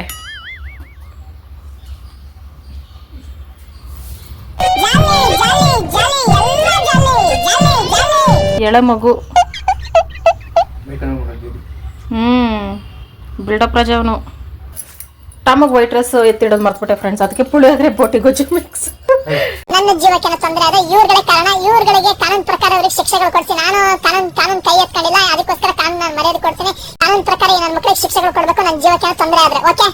ಎಳೆ ಮಗು ಬಿಲ್ಡಪ್ ರಜೆ ಅವನು. ಟಾಮಗ್ ವೈಟ್ ರೈಸ್ ಎತ್ತಿಡೋದು ಮರ್ತ್ಬಿಟ್ಟೆ ಫ್ರೆಂಡ್ಸ್ ಅದಕ್ಕೆ ಪುಳಿಯೋಗರೆ ಬೋಟಿ ಗೊಜ್ಜು ಮಿಕ್ಸ್ ನನ್ನ ಜೀವಕ್ಕೆ ತೊಂದರೆ ಆದ ಇವ್ರಗಳೇ ಕಾರಣ. ಇವ್ರಗಳಿಗೆ ಕಾನೂನು ಪ್ರಕಾರ ಅವ್ರಿಗೆ ಶಿಕ್ಷೆಗಳು ಕೊಡ್ತೀನಿ. ನಾನು ಕಾನೂನು ಕಾನೂನು ಕೈ ಎತ್ಕೊಂಡಿಲ್ಲ. ಅದಕ್ಕೋಸ್ಕರ ಕಾನೂನು ನಾನು ಮರ್ಯಾದೆ ಕೊಡ್ತೀನಿ. ಕಾನೂನು ಪ್ರಕಾರ ನನ್ನ ಮಕ್ಕಳಿಗೆ ಶಿಕ್ಷೆಗಳು ಕೊಡ್ಬೇಕು. ನನ್ನ ಜೀವಕ್ಕೆ ತೊಂದರೆ ಆದ್ರೆ. ಓಕೆ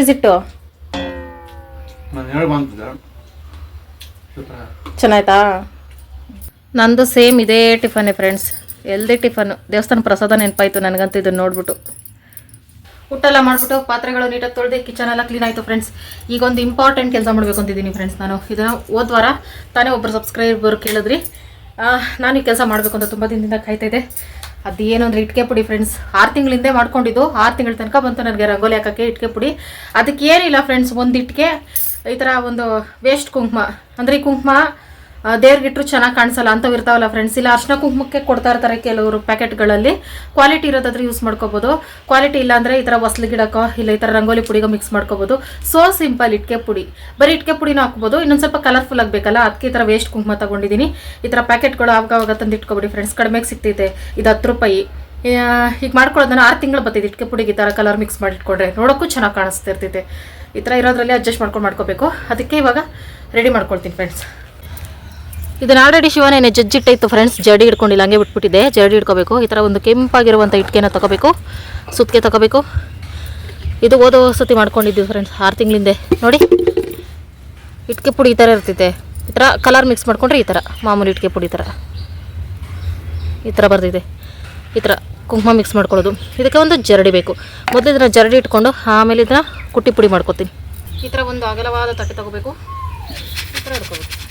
ವಿಸಿಟ್ಟು ಹೇಳಿ ಬಂತಿದ್ದೆ ಸೂಪರ್ ಚೆನ್ನಾಯ್ತಾ? ನಂದು ಸೇಮ್ ಇದೇ ಟಿಫನ್ನೇ ಫ್ರೆಂಡ್ಸ್ ಎಲ್ದೇ ಟಿಫನ್ ದೇವಸ್ಥಾನ ಪ್ರಸಾದ ನೆನಪಾಯಿತು, ನನಗಂತೂ ಇದನ್ನು ನೋಡ್ಬಿಟ್ಟು. ಊಟೆಲ್ಲ ಮಾಡಿಬಿಟ್ಟು, ಪಾತ್ರೆಗಳು ನೀಟಾಗಿ ತೊಳೆದು ಕಿಚನ್ ಎಲ್ಲ ಕ್ಲೀನ್ ಆಯಿತು ಫ್ರೆಂಡ್ಸ್ ಈಗ ಒಂದು ಇಂಪಾರ್ಟೆಂಟ್ ಕೆಲಸ ಮಾಡಬೇಕು ಅಂತಿದ್ದೀನಿ ಫ್ರೆಂಡ್ಸ್ ನಾನು. ಇದನ್ನು ಹೋದ್ವಾರ ತಾನೇ ಒಬ್ಬರು ಸಬ್ಸ್ಕ್ರೈಬರ್ ಕೇಳಿದ್ರಿ. ನಾನು ಈ ಕೆಲಸ ಮಾಡಬೇಕು ಅಂತ ತುಂಬ ದಿನದಿಂದ ಕಾಯ್ತಾ ಇದೆ ಅದೇನು ಅಂದರೆ ಇಟ್ಕೆ ಪುಡಿ ಫ್ರೆಂಡ್ಸ್ ಆರು ತಿಂಗಳಿಂದೆ ಮಾಡ್ಕೊಂಡಿದ್ದು. ಆರು ತಿಂಗಳ ತನಕ ಬಂತು ನನಗೆ ರಂಗೋಲಿ ಹಾಕೋಕ್ಕೆ ಇಟ್ಕೆ ಪುಡಿ. ಅದಕ್ಕೆ ಏನಿಲ್ಲ ಫ್ರೆಂಡ್ಸ್ ಒಂದು ಇಟ್ಕೆ, ಈ ಥರ ಒಂದು ವೇಸ್ಟ್ ಕುಂಕುಮ. ಅಂದರೆ ಈ ಕುಂಕುಮ ದೇವ್ರಿಗಿಟ್ರು ಚೆನ್ನಾಗಿ ಕಾಣಿಸಲ್ಲ ಅಂಥವು ಇರ್ತಾವಲ್ಲ ಫ್ರೆಂಡ್ಸ್ ಇಲ್ಲ, ಅರ್ಶಿನ ಕುಂಕುಮಕ್ಕೆ ಕೊಡ್ತಾ ಇರ್ತಾರೆ ಕೆಲವರು ಪ್ಯಾಕೆಟ್ಗಳಲ್ಲಿ ಕ್ವಾಲಿಟಿ ಇರೋದಾದ್ರೆ ಯೂಸ್ ಮಾಡ್ಕೋಬೋದು. ಕ್ವಾಲಿಟಿ ಇಲ್ಲ ಅಂದರೆ ಈ ಥರ ಹೊಸ್ಲು ಗಿಡಕ್ಕೋ, ಇಲ್ಲ ಈ ಥರ ರಂಗೋಲಿ ಪುಡಿಗೋ ಮಿಕ್ಸ್ ಮಾಡ್ಕೋಬೋದು. ಸೋ ಸಿಂಪಲ್ ಇಟ್ಕೆ ಪುಡಿ. ಬರೀ ಇಟ್ಕೆ ಪುಡಿನೂ ಹಾಕ್ಬೋದು. ಇನ್ನೊಂದು ಸ್ವಲ್ಪ ಕಲರ್ಫುಲ್ ಆಗಬೇಕಲ್ಲ ಅದಕ್ಕೆ ಈ ಥರ ವೇಸ್ಟ್ ಕುಂಕುಮ ತಗೊಂಡಿದ್ದೀನಿ ಈ ಥರ ಪ್ಯಾಕೆಟ್ಗಳು ಆವಾಗ ತಂದು ಇಟ್ಕೊಬಿಡಿ ಫ್ರೆಂಡ್ಸ್ ಕಡಿಮೆಗೆ ಸಿಗ್ತೈತೆ. ಇದು ಹತ್ತು ರೂಪಾಯಿ. ಈಗ ಮಾಡ್ಕೊಳ್ಳೋದನ್ನ ಆರು ತಿಂಗಳು ಬರ್ತೈತೆ ಇಟ್ಕೆ ಪುಡಿಗೆ ಈ ಥರ ಕಲರ್ ಮಿಕ್ಸ್ ಮಾಡಿ ಇಟ್ಕೊಂಡ್ರೆ ನೋಡೋಕ್ಕೂ ಚೆನ್ನಾಗಿ ಕಾಣಿಸ್ತಿರ್ತೈತೆ. ಈ ಥರ ಇರೋದ್ರಲ್ಲಿ ಅಡ್ಜಸ್ಟ್ ಮಾಡ್ಕೊಂಡು ಮಾಡ್ಕೋಬೇಕು. ಅದಕ್ಕೆ ಇವಾಗ ರೆಡಿ ಮಾಡ್ಕೊಳ್ತೀನಿ ಫ್ರೆಂಡ್ಸ್ ಇದನ್ನ ಆಲ್ರೆಡಿ ಶಿವನೇನೆ ಜಜ್ಜಿಟ್ಟೈತು ಫ್ರೆಂಡ್ಸ್ ಜಡಿ ಹಿಡ್ಕೊಂಡಿಲ್ಲ, ಹಂಗೆ ಬಿಟ್ಬಿಟ್ಟಿದೆ. ಜಡಿ ಹಿಡ್ಕೋಬೇಕು. ಈ ಥರ ಒಂದು ಕೆಂಪಾಗಿರುವಂಥ ಇಟ್ಕೆನ ತಗೋಬೇಕು. ಸುತ್ತಿಗೆ ತಗೋಬೇಕು. ಇದು ಓದೋ ಸತಿ ಮಾಡ್ಕೊಂಡಿದ್ದೀವಿ ಫ್ರೆಂಡ್ಸ್ ಆರು ತಿಂಗಳಿಂದೆ. ನೋಡಿ, ಇಟ್ಕೆ ಪುಡಿ ಈ ಥರ ಇರ್ತೈತೆ. ಈ ಥರ ಕಲರ್ ಮಿಕ್ಸ್ ಮಾಡಿಕೊಂಡ್ರೆ ಈ ಥರ, ಮಾಮೂಲಿ ಇಟ್ಕೆ ಪುಡಿ ಈ ಥರ. ಈ ಥರ ಬರ್ತಿದೆ ಈ ಥರ ಕುಂಕುಮ ಮಿಕ್ಸ್ ಮಾಡ್ಕೊಳ್ಳೋದು. ಇದಕ್ಕೆ ಒಂದು ಜರಡಿ ಬೇಕು. ಮೊದಲು ಇದನ್ನು ಜರಡಿ ಇಟ್ಕೊಂಡು, ಆಮೇಲೆ ಇದನ್ನು ಕುಟ್ಟಿ ಪುಡಿ ಮಾಡ್ಕೊತೀನಿ. ಈ ಥರ ಒಂದು ಅಗಲವಾದ ತಟ್ಟೆ ತಗೋಬೇಕು. ಈ ಥರ ಹಿಡ್ಕೋಬೇಕು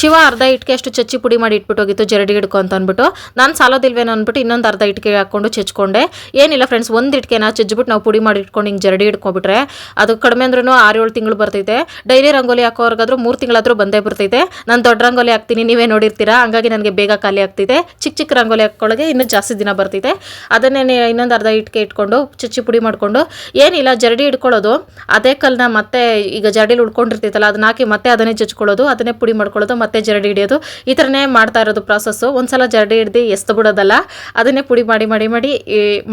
ಶಿವ ಅರ್ಧ ಇಟ್ಕೆ ಅಷ್ಟು ಚಚ್ಚಿ ಪುಡಿ ಮಾಡಿ ಇಟ್ಬಿಟ್ಟೋಗಿತ್ತು ಜರಡಿ ಹಿಡ್ಕೊ ಅಂತ ಅಂದ್ಬಿಟ್ಟು. ನಾನು ಸಾಲೋದಿಲ್ವೇನೋ ಅಂದ್ಬಿಟ್ಟು ಇನ್ನೊಂದು ಅರ್ಧ ಇಟ್ಕೆ ಹಾಕೊಂಡು ಚಚ್ಕೊಂಡೆ. ಏನಿಲ್ಲ ಫ್ರೆಂಡ್ಸ್ ಒಂದು ಇಟ್ಕೆನ ಚಚ್ಬಿಟ್ಟು ನಾವು ಪುಡಿ ಮಾಡಿ ಇಟ್ಕೊಂಡು ಹಿಂಗೆ ಜರಡಿ ಹಿಡ್ಕೊಬಿಟ್ರೆ ಅದು ಕಡಿಮೆ ಅಂದ್ರೂ ಆರು ಏಳು ತಿಂಗಳು ಬರ್ತೈತೆ. ಡೈಲಿ ರಂಗೋಲಿ ಹಾಕೋರ್ಗಾದ್ರೂ ಮೂರು ತಿಂಗಳಾದರೂ ಬಂದೇ ಬರ್ತೈತೆ. ನಾನು ದೊಡ್ಡ ರಂಗೋಲಿ ಹಾಕ್ತೀನಿ, ನೀವೇ ನೋಡಿರ್ತೀರಾ? ಹಂಗಾಗಿ ನನಗೆ ಬೇಗ ಖಾಲಿ ಆಗ್ತಿದೆ. ಚಿಕ್ಕ ಚಿಕ್ಕ ರಂಗೋಲಿ ಹಾಕೊಳಗೆ ಇನ್ನೂ ಜಾಸ್ತಿ ದಿನ ಬರ್ತೈತೆ. ಅದನ್ನೇ ಇನ್ನೊಂದು ಅರ್ಧ ಇಟ್ಕೆ ಇಟ್ಕೊಂಡು ಚಚ್ಚಿ ಪುಡಿ ಮಾಡಿಕೊಂಡು. ಏನಿಲ್ಲ, ಜರಡಿ ಇಟ್ಕೊಳ್ಳೋದು ಅದೇ ಕಲ್ಲನ್ನ ಮತ್ತೆ ಈಗ ಜರಡಿಲಿ ಉಳ್ಕೊಂಡಿರ್ತೈತಲ್ಲ, ಅದನ್ನ ಹಾಕಿ ಮತ್ತೆ ಅದನ್ನೇ ಚಚ್ಕೊಳ್ಳೋದು, ಅದನ್ನೇ ಪುಡಿ ಮಾಡ್ಕೊಳ್ಳೋದು, ಮತ್ತೆ ಜರಡಿ ಹಿಡಿಯೋದು. ಈ ಥರನೇ ಮಾಡ್ತಾ ಇರೋದು ಪ್ರಾಸೆಸ್ಸು ಒಂದು ಸಲ ಜರಡಿ ಹಿಡ್ದು ಎಸ್ತು ಬಿಡೋದಲ್ಲ, ಅದನ್ನೇ ಪುಡಿ ಮಾಡಿ ಮಾಡಿ ಮಾಡಿ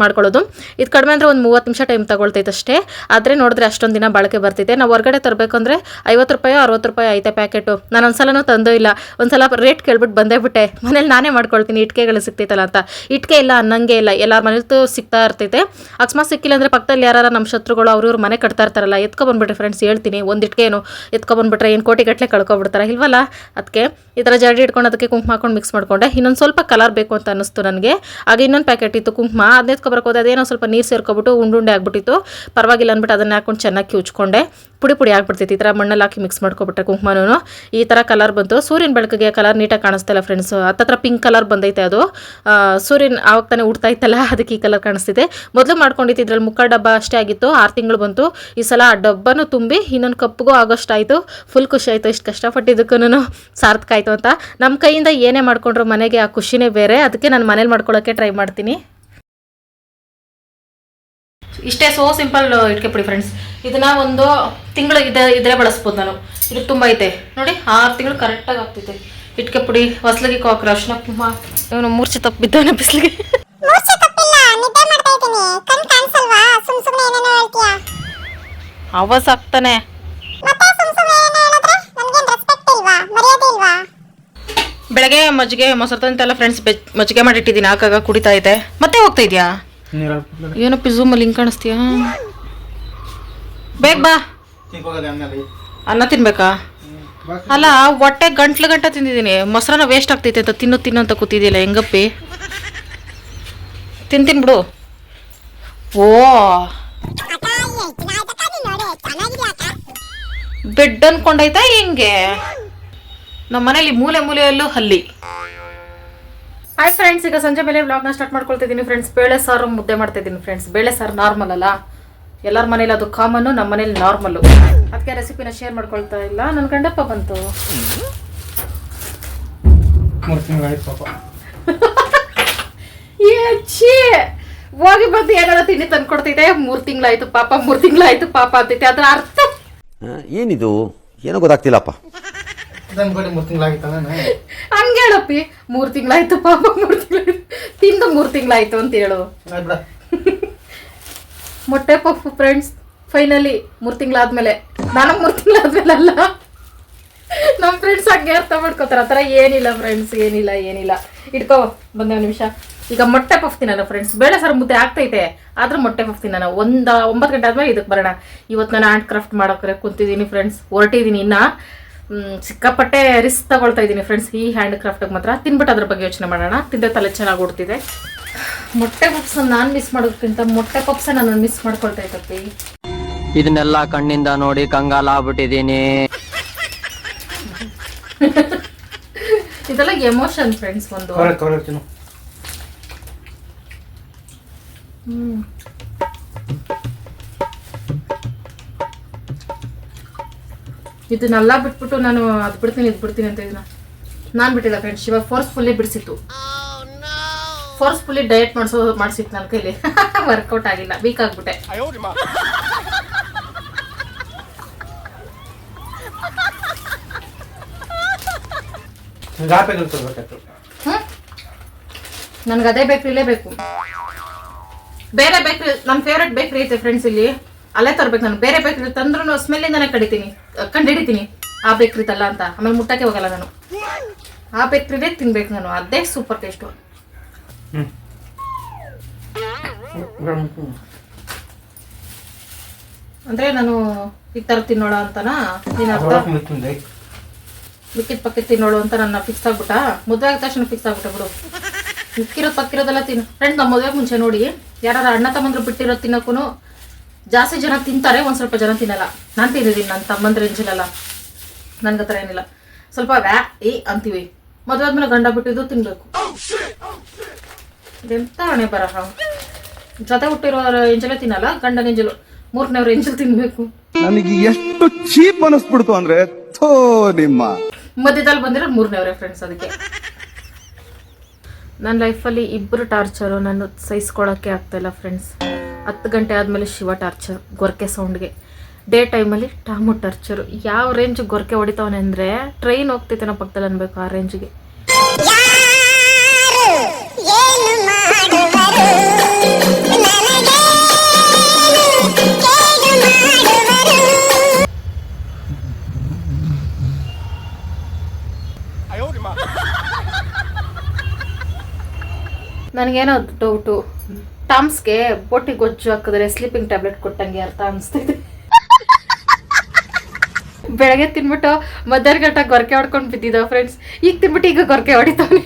ಮಾಡ್ಕೊಳ್ಳೋದು. ಇದು ಕಡಿಮೆ ಅಂದರೆ ಒಂದು ಮೂವತ್ತು ನಿಮಿಷ ಟೈಮ್ ತಗೊಳ್ತೈತೆ ಅಷ್ಟೇ. ಆದರೆ ನೋಡಿದ್ರೆ ಅಷ್ಟೊಂದು ದಿನ ಬಳಕೆ ಬರ್ತೈತೆ ನಾವು ಹೊರಗಡೆ ತರಬೇಕಂದ್ರೆ ಐವತ್ತು ರೂಪಾಯಿ, ಅರವತ್ತು ರೂಪಾಯಿ ಐತೆ ಪ್ಯಾಕೆಟು ನಾನು ಒಂದ್ಸಲನೂ ತಂದೂ ಇಲ್ಲ. ಒಂದ್ಸಲ ರೇಟ್ ಕೇಳ್ಬಿಟ್ಟು ಬಂದೇ ಬಿಟ್ಟೆ. ಮನೇಲಿ ನಾನೇ ಮಾಡ್ಕೊಳ್ತೀನಿ. ಇಟ್ಕೆಗಳು ಸಿಗ್ತೈತಲ್ಲ ಅಂತ. ಇಟ್ಕೆ ಇಲ್ಲ, ಅನ್ನಂಗೆ ಇಲ್ಲ. ಎಲ್ಲರ ಮನೇಲೂ ಸಿಗ್ತಾ ಇರ್ತೈತೆ. ಅಕಸ್ಮಾತ್ ಸಿಕ್ಕಿಲ್ಲ ಅಂದರೆ ಪಕ್ಕದಲ್ಲಿ ಯಾರು ನಮ್ಮ ಶತ್ರುಗಳು ಅವ್ರ ಇವ್ರ ಮನೆ ಕಟ್ತಾ ಇರ್ತಾರಲ್ಲ ಎತ್ಕೊಬಂದ್ಬಿಟ್ರೆ ಫ್ರೆಂಡ್ಸ್ ಹೇಳ್ತೀನಿ, ಒಂದು ಇಟ್ಕೆ ಏನು? ಎತ್ಕೊಬಂದ್ಬಿಟ್ರೆ ಏನು ಕೋಟಿಗಟ್ಟಲೆ ಕಳ್ಕೊಬಿಡ್ತಾರೆ, ಇಲ್ವಲ್ಲ? ಅದಕ್ಕೆ ಈ ಥರ ಜಡಿ ಇಟ್ಕೊಂಡು ಅದಕ್ಕೆ ಕುಂಕುಮ ಹಾಕೊಂಡು ಮಿಕ್ಸ್ ಮಾಡಿಕೊಂಡೆ. ಇನ್ನೊಂದು ಸ್ವಲ್ಪ ಕಲರ್ ಬೇಕು ಅಂತ ಅನ್ನಿಸ್ತು ನನಗೆ. ಆಗ ಇನ್ನೊಂದು ಪ್ಯಾಕೆಟ್ ಇತ್ತು ಕುಂಕುಮ. ಅದನ್ನ ಎತ್ಕೊಬರಕ್ಕೆ ಹೋದೆ, ಅದೇನೋ ಸ್ವಲ್ಪ ನೀರು ಸೇರ್ಕೊಬಿಟ್ಟು ಉಂಡುಂಡೆ ಆಗಿಬಿಟ್ಟಿತ್ತು. ಪರವಾಗಿಲ್ಲ ಅಂದ್ಬಿಟ್ಟು ಅದನ್ನ ಹಾಕೊಂಡು ಚೆನ್ನಾಗಿ ಕಿವುಚ್ಕೊಂಡೆ. ಪುಡಿ ಪುಡಿ ಆಗಿಬಿಡ್ತೈತಿ. ಈ ಥರ ಮಣ್ಣಲ್ಲಿ ಹಾಕಿ ಮಿಕ್ಸ್ ಮಾಡ್ಕೊಬಿಟ್ರೆ ಕುಂಕುಮನೂ ಈ ಥರ ಕಲರ್ ಬಂತು. ಸೂರ್ಯನ ಬೆಳಕಿಗೆ ಕಲರ್ ನೀಟಾಗಿ ಕಾಣಿಸ್ತಿಲ್ಲ ಫ್ರೆಂಡ್ಸು ಹತ್ತತ್ರ ಪಿಂಕ್ ಕಲರ್ ಬಂದೈತೆ ಅದು. ಸೂರ್ಯನ ಆವಾಗ ತಾನೇ ಉಡ್ತಾ ಇತ್ತಲ್ಲ, ಅದಕ್ಕೆ ಈ ಕಲರ್ ಕಾಣಿಸ್ತಿದೆ. ಮೊದಲು ಮಾಡ್ಕೊಂಡಿತ್ತು ಇದ್ರಲ್ಲಿ ಮುಖ ಡಬ್ಬ ಅಷ್ಟೇ ಆಗಿತ್ತು. ಆರು ತಿಂಗಳು ಬಂತು. ಈ ಸಲ ಆ ಡಬ್ಬನೂ ತುಂಬಿ ಇನ್ನೊಂದು ಕಪ್ಪಿಗೂ ಆಗೋಷ್ಟು ಆಯಿತು. ಫುಲ್ ಖುಷಿ ಆಯಿತು. ಇಷ್ಟು ಕಷ್ಟಪಟ್ಟಿದ್ದಕ್ಕೂ ಸಾರ್ಥಕ ಆಯಿತು ಅಂತ. ನಮ್ಮ ಕೈಯಿಂದ ಏನೇ ಮಾಡಿಕೊಂಡ್ರು ಮನೆಗೆ ಆ ಖುಷಿನೇ ಬೇರೆ. ಅದಕ್ಕೆ ನಾನು ಮನೇಲಿ ಮಾಡ್ಕೊಳ್ಳೋಕ್ಕೆ ಟ್ರೈ ಮಾಡ್ತೀನಿ. ಇಷ್ಟೇ ಸೋ ಸಿಂಪಲ್ ಇಟ್ಕೆ ಪುಡಿ ಫ್ರೆಂಡ್ಸ್ ಇದನ್ನ ಒಂದು ತಿಂಗಳು ಇದೆ ಇದ್ರೆ ಬಳಸ್ಬೋದು ನಾನು. ಇದು ತುಂಬ ಐತೆ. ನೋಡಿ ಆರು ತಿಂಗಳು ಕರೆಕ್ಟಾಗಿ ಆಗ್ತೈತೆ. ಇಟ್ಕೆ ಪುಡಿ ಹೊಸ್ಲಿಗೆ ಹಾಕ್ರೆ ಅರ್ಶಿನ ಕುಂಕುಮ ಇವನು ಮೂರ್ಛೆ ತಪ್ಪಿದ್ದವನ ಬಿಸಿಲಿಗೆ. ಮರ್ಯಾದೆ ಇಲ್ವಾ? ಬೆಳಗ್ಗೆ ಮಜ್ಜಿಗೆ ಮೊಸರು ತಂತೆಲ್ಲ ಫ್ರೆಂಡ್ಸ್ ಮಜ್ಜಿಗೆ ಮಾಡಿಟ್ಟಿದ್ದೀನಿ. ಆಗಾಗ ಕುಡಿತಾ ಇದೆ ಮತ್ತೆ ಹೋಗ್ತಾ ಇದೆಯಾ? ನೀರು ಏನೋ ಪಿಝು ಮಲ್ಲಿ ಹಿಂಗೆ ಕಾಣಿಸ್ತೀಯಾ? ಬೇಗ ಬಾ. ಅನ್ನ ತಿನ್ಬೇಕಾ? ಅಲ್ಲ ಹೊಟ್ಟೆ ಗಂಟ್ಲು ಗಂಟ ತಿಂದಿದ್ದೀನಿ. ಮೊಸರನ್ನ ವೇಸ್ಟ್ ಆಗ್ತೈತೆ ಅಂತ ತಿನ್ನು ತಿನ್ನು ಅಂತ ಕೂತಿದ್ದಿಲ್ಲ ಹೆಂಗಪ್ಪಿ? ತಿಂತೀನಿ ಬಿಡು. ಓ. ಬೆಡ್ ಅನ್ಕೊಂಡೈತಾ ಹೆಂಗೆ? ನಮ್ಮ ಮನೇಲಿ ಮೂಲೆ ಮೂಲೆಯಲ್ಲೂ ಹಲ್ಲಿ. ಹಾಯ್ ಫ್ರೆಂಡ್ಸ್ ಈಗ ಸಂಜೆ ಮೇಲೆ ವ್ಲಾಗ್ನ ಸ್ಟಾರ್ಟ್ ಮಾಡ್ಕೊಳ್ತಿದ್ದೀನಿ ಫ್ರೆಂಡ್ಸ್ ಬೇಳೆ ಸಾರು ಮುದ್ದೆ ಮಾಡ್ತಾ ಇದ್ದೀನಿ ಫ್ರೆಂಡ್ಸ್ ಬೇಳೆ ಸಾರು ನಾರ್ಮಲ್ ಅಲ್ಲ? ಎಲ್ಲರ ಮನೇಲಿ ಅದು ಕಾಮನ್ನು ನಮ್ಮ ಮನೇಲಿ ನಾರ್ಮಲ್ಲು ಅದಕ್ಕೆ ರೆಸಿಪಿನ ಶೇರ್ ಮಾಡ್ಕೊಳ್ತಾ ಇಲ್ಲ. ನನ್ನ ಗಂಡಪ್ಪ ಬಂತು. ಹೋಗಿ ಬಂದು ಏನಾರ ತಿಂಡಿ ತಂದ್ಕೊಡ್ತಿದ್ದೆ ಮೂರು ತಿಂಗಳಾಯ್ತು ಪಾಪ ಮೂರು ತಿಂಗಳಾಯ್ತು ಪಾಪ ಅಂತೈತೆ ಅದ್ರ ಅರ್ಥ? ಏನಿದು? ಏನೋ ಗೊತ್ತಾಗ್ತಿಲ್ಲಪ್ಪ. ಹೇಳಪ್ಪಿ ಮೂರು ತಿಂಗಳಾಯ್ತು ಪಾಪ ಮೂರು ತಿಂಗಳಾಯ್ತು. ತಿಂದು ಮೂರು ತಿಂಗಳಾಯ್ತು ಅಂತ ಹೇಳು. ಮೊಟ್ಟೆ ಪಪ್ಪು ಫ್ರೆಂಡ್ಸ್ ಫೈನಲಿ ಮೂರು ತಿಂಗಳಾದ್ಮೇಲೆ. ನಾನು ಮೂರು ತಿಂಗಳಾದ್ಮೇಲೆ ಅಲ್ಲ. ನಮ್ಮ ಫ್ರೆಂಡ್ಸ್ ಹಂಗೆ ಅರ್ಥ ಮಾಡ್ಕೋತಾರೆ ಆ ಥರ ಏನಿಲ್ಲ ಫ್ರೆಂಡ್ಸ್ ಏನಿಲ್ಲ ಏನಿಲ್ಲ. ಇಟ್ಕೋ ಬಂದ ನಿಮಿಷ. ಈಗ ಮೊಟ್ಟೆ ಪಫ್ ತಿನ್ನೋಣ ಫ್ರೆಂಡ್ಸ್ ಬೇಳೆ ಸರ್ ಮುದ್ದೆ ಆಗ್ತೈತೆ ಆದ್ರೆ ಮೊಟ್ಟೆ ಪಫ್ ತಿನ್ನೋಣ ಒಂದ ಒಂಬತ್ತು ಗಂಟೆ ಆದ್ಮೇಲೆ ಇದಕ್ಕೆ ಬರೋಣ. ಇವತ್ತು ನಾನು ಆ್ಯಂಡ್ ಕ್ರಾಫ್ಟ್ ಮಾಡೋಕ್ರೆ ಕುಂತಿದ್ದೀನಿ ಫ್ರೆಂಡ್ಸ್ ಹೊರಟಿದ್ದೀನಿ ಇನ್ನ. ಸಿಕ್ಕಾಪಟ್ಟೆ ರಿಸ್ಕ್ ತಗೊಳ್ತಾ ಇದ್ದೀನಿ ಫ್ರೆಂಡ್ಸ್ ಈ ಹ್ಯಾಂಡ್ ಕ್ರಾಫ್ಟಿಗೆ ಮಾತ್ರ. ತಿನ್ಬಿಟ್ಟು ಅದ್ರ ಬಗ್ಗೆ ಯೋಚನೆ ಮಾಡೋಣ. ತಿಂದೆ ತಲೆ ಚೆನ್ನಾಗಿ ಓಡ್ತಿದೆ. ಮೊಟ್ಟೆ ಪಪ್ಸ್ ನಾನು ಮಿಸ್ ಮಾಡೋದಕ್ಕಿಂತ ಮೊಟ್ಟೆ ಪಪ್ಸ ನಾನು ಮಿಸ್ ಮಾಡ್ಕೊಳ್ತಾ ಇದ್ದಪ್ಪಿ ಇದನ್ನೆಲ್ಲ ಕಣ್ಣಿಂದ ನೋಡಿ ಕಂಗಾಲ ಆಗ್ಬಿಟ್ಟಿದ್ದೀನಿ. ಇದೆಲ್ಲ ಎಮೋಷನ್ ಫ್ರೆಂಡ್ಸ್ ಒಂದು. ಇದನ್ನೆಲ್ಲ ಬಿಟ್ಬಿಟ್ಟು ನಾನು ಅದು ಬಿಡ್ತೀನಿ ಇದು ಬಿಡ್ತೀನಿ ಅಂತ ಇದನ್ನ ನಾನು ಬಿಟ್ಟಿಲ್ಲ ಫ್ರೆಂಡ್ಸ್ ಇವಾಗ ಫೋರ್ಸ್ಫುಲ್ಲಿ ಬಿಡಿಸಿತ್ತು. ಫೋರ್ಸ್ಫುಲ್ಲಿ ಡಯಟ್ ಮಾಡಿಸೋ ಮಾಡಿಸಿತ್ತು ನನ್ನ ಕೈಲಿ. ವರ್ಕೌಟ್ ಆಗಿಲ್ಲ ವೀಕ್ ಆಗ್ಬಿಟ್ಟೆ. ನನ್ಗೆ ಅದೇ ಬೇಕ್ರಿಲೇ ಬೇಕು. ಬೇರೆ ಬೇಕ್ರಿ ನನ್ನ ಫೇವ್ರೆಟ್ ಬೇಕ್ರಿ ಐತೆ ಫ್ರೆಂಡ್ಸ್ ಇಲ್ಲಿ. ಅಲ್ಲೇ ತರ್ಬೇಕು ನಾನು. ಬೇರೆ ಬೇಕ್ರಿ ತಂದ್ರೂ ಸ್ಮೆಲ್ಲಿಂದಾನೆ ಕಡಿತೀನಿ. ಕಂಡಿಡಿತೀನಿ ಆ ಬೇಕ್ರಿ ತಲ್ಲ ಅಂತ. ಆಮೇಲೆ ಮುಟ್ಟಕ್ಕೆ ಹೋಗಲ್ಲ ನಾನು. ಆ ಬೇಕ್ರಿನೇ ತಿನ್ಬೇಕು ನಾನು. ಅದೇ ಸೂಪರ್ ಟೇಸ್ಟು. ಅಂದ್ರೆ ನಾನು ಈ ತರ ತಿನ್ನೋಳ ಅಂತನಾ? ಮಿಕ್ಕಿದ ಪಕ್ಕ ತಿನ್ನೋಳು ಅಂತ ನನ್ನ ಫಿಕ್ಸ್ ಆಗ್ಬಿಟ್ಟ. ಮದುವೆ ಆದ ತಕ್ಷಣ ಫಿಕ್ಸ್ ಆಗ್ಬಿಟ್ಟ ಬಿಡು. ಮಿಕ್ಕಿರೋದು ಪಕ್ಕಿರೋದೆಲ್ಲ ತಿನ್ನು. ಫ್ರೆಂಡ್ ನಮ್ಮ ಮದುವೆಗೆ ಮುಂಚೆ ನೋಡಿ. ಯಾರು ಅಣ್ಣ ತಮ್ಮಂದ್ರು ಬಿಟ್ಟಿರೋದು ತಿನ್ನಕ್ಕೂ ಜಾಸ್ತಿ ಜನ ತಿಂತಾರೆ ಒಂದು ಸ್ವಲ್ಪ ಜನ ತಿನ್ನಲ್ಲ. ನಾನು ತಿಂದಿದ್ದೀನಿ ನನ್ನ ತಮ್ಮಂದ್ರ ರೇಂಜಲ್ಲ ನನ್ಗೆ ಹತ್ರ ಏನಿಲ್ಲ. ಸ್ವಲ್ಪ ವ್ಯಾ ಏ ಅಂತೀವಿ. ಮದುವೆ ಆದ್ಮೇಲೆ ಗಂಡ ಬಿಟ್ಟಿದ್ದು ತಿನ್ಬೇಕು. ಇದೆಂತ ಹಣೆ ಬರಹ? ಜೊತೆ ಹುಟ್ಟಿರೋ ಎಂಜಲೇ ತಿನ್ನಲ್ಲ ಗಂಡ ಎಂಜಲು ಮೂರನೇವ್ರ ಎಂಜಲ್ ತಿನ್ಬೇಕು. ನನಗೆ ಎಷ್ಟು ಚೀಪ್ ಅನಿಸ್ಬಿಡ್ತು ಅಂದ್ರೆ ಥೋ ನಿಮ್ಮ. ಮಧ್ಯದಲ್ಲಿ ಬಂದಿರೋ ಮೂರನೇವ್ರೆ ಫ್ರೆಂಡ್ಸ್ ಅದಕ್ಕೆ. ನನ್ನ ಲೈಫಲ್ಲಿ ಇಬ್ಬರು ಟಾರ್ಚರು ನಾನು ಸಹಿಸ್ಕೊಳಕ್ಕೆ ಆಗ್ತಾಯಿಲ್ಲ ಫ್ರೆಂಡ್ಸ್ ಹತ್ತು ಗಂಟೆ ಆದಮೇಲೆ ಶಿವ ಟಾರ್ಚರ್ ಗೊರಕೆ ಸೌಂಡ್ಗೆ ಡೇ ಟೈಮಲ್ಲಿ ಟಾಮು ಟಾರ್ಚರು ಯಾವ ರೇಂಜ್ ಗೊರಕೆ ಹೊಡಿತಾವನೆ ಅಂದರೆ ಟ್ರೈನ್ ಹೋಗ್ತೈತೆ ನಮ್ಮ ಪಕ್ಕದಲ್ಲಿ ಅನ್ಬೇಕು ಆ ರೇಂಜ್ಗೆ ಏನು ಮಾಡುವರು? ನನಗೆ ಕೇಡು ಮಾಡುವರು ನನಗೇನೋ ಡೌಟು ಟಾಮ್ಸ್ಗೆ ಬೊಟ್ಟಿ ಗೊಜ್ಜು ಹಾಕಿದ್ರೆ ಸ್ಲೀಪಿಂಗ್ ಟ್ಯಾಬ್ಲೆಟ್ ಕೊಟ್ಟಂಗೆ ಅರ್ಥ ಅನಿಸ್ತಿದೆ. ಬೆಳಗ್ಗೆ ತಿನ್ಬಿಟ್ಟು ಮದರ್ ಗಂಟೆ ಗೊರಕೆ ಹೊಡ್ಕೊಂಡು ಬಿದ್ದಿದ್ದಾವೆ ಫ್ರೆಂಡ್ಸ್ ಈಗ ತಿನ್ಬಿಟ್ಟು ಈಗ ಗೊರಕೆ ಹೊಡಿತಾವೆ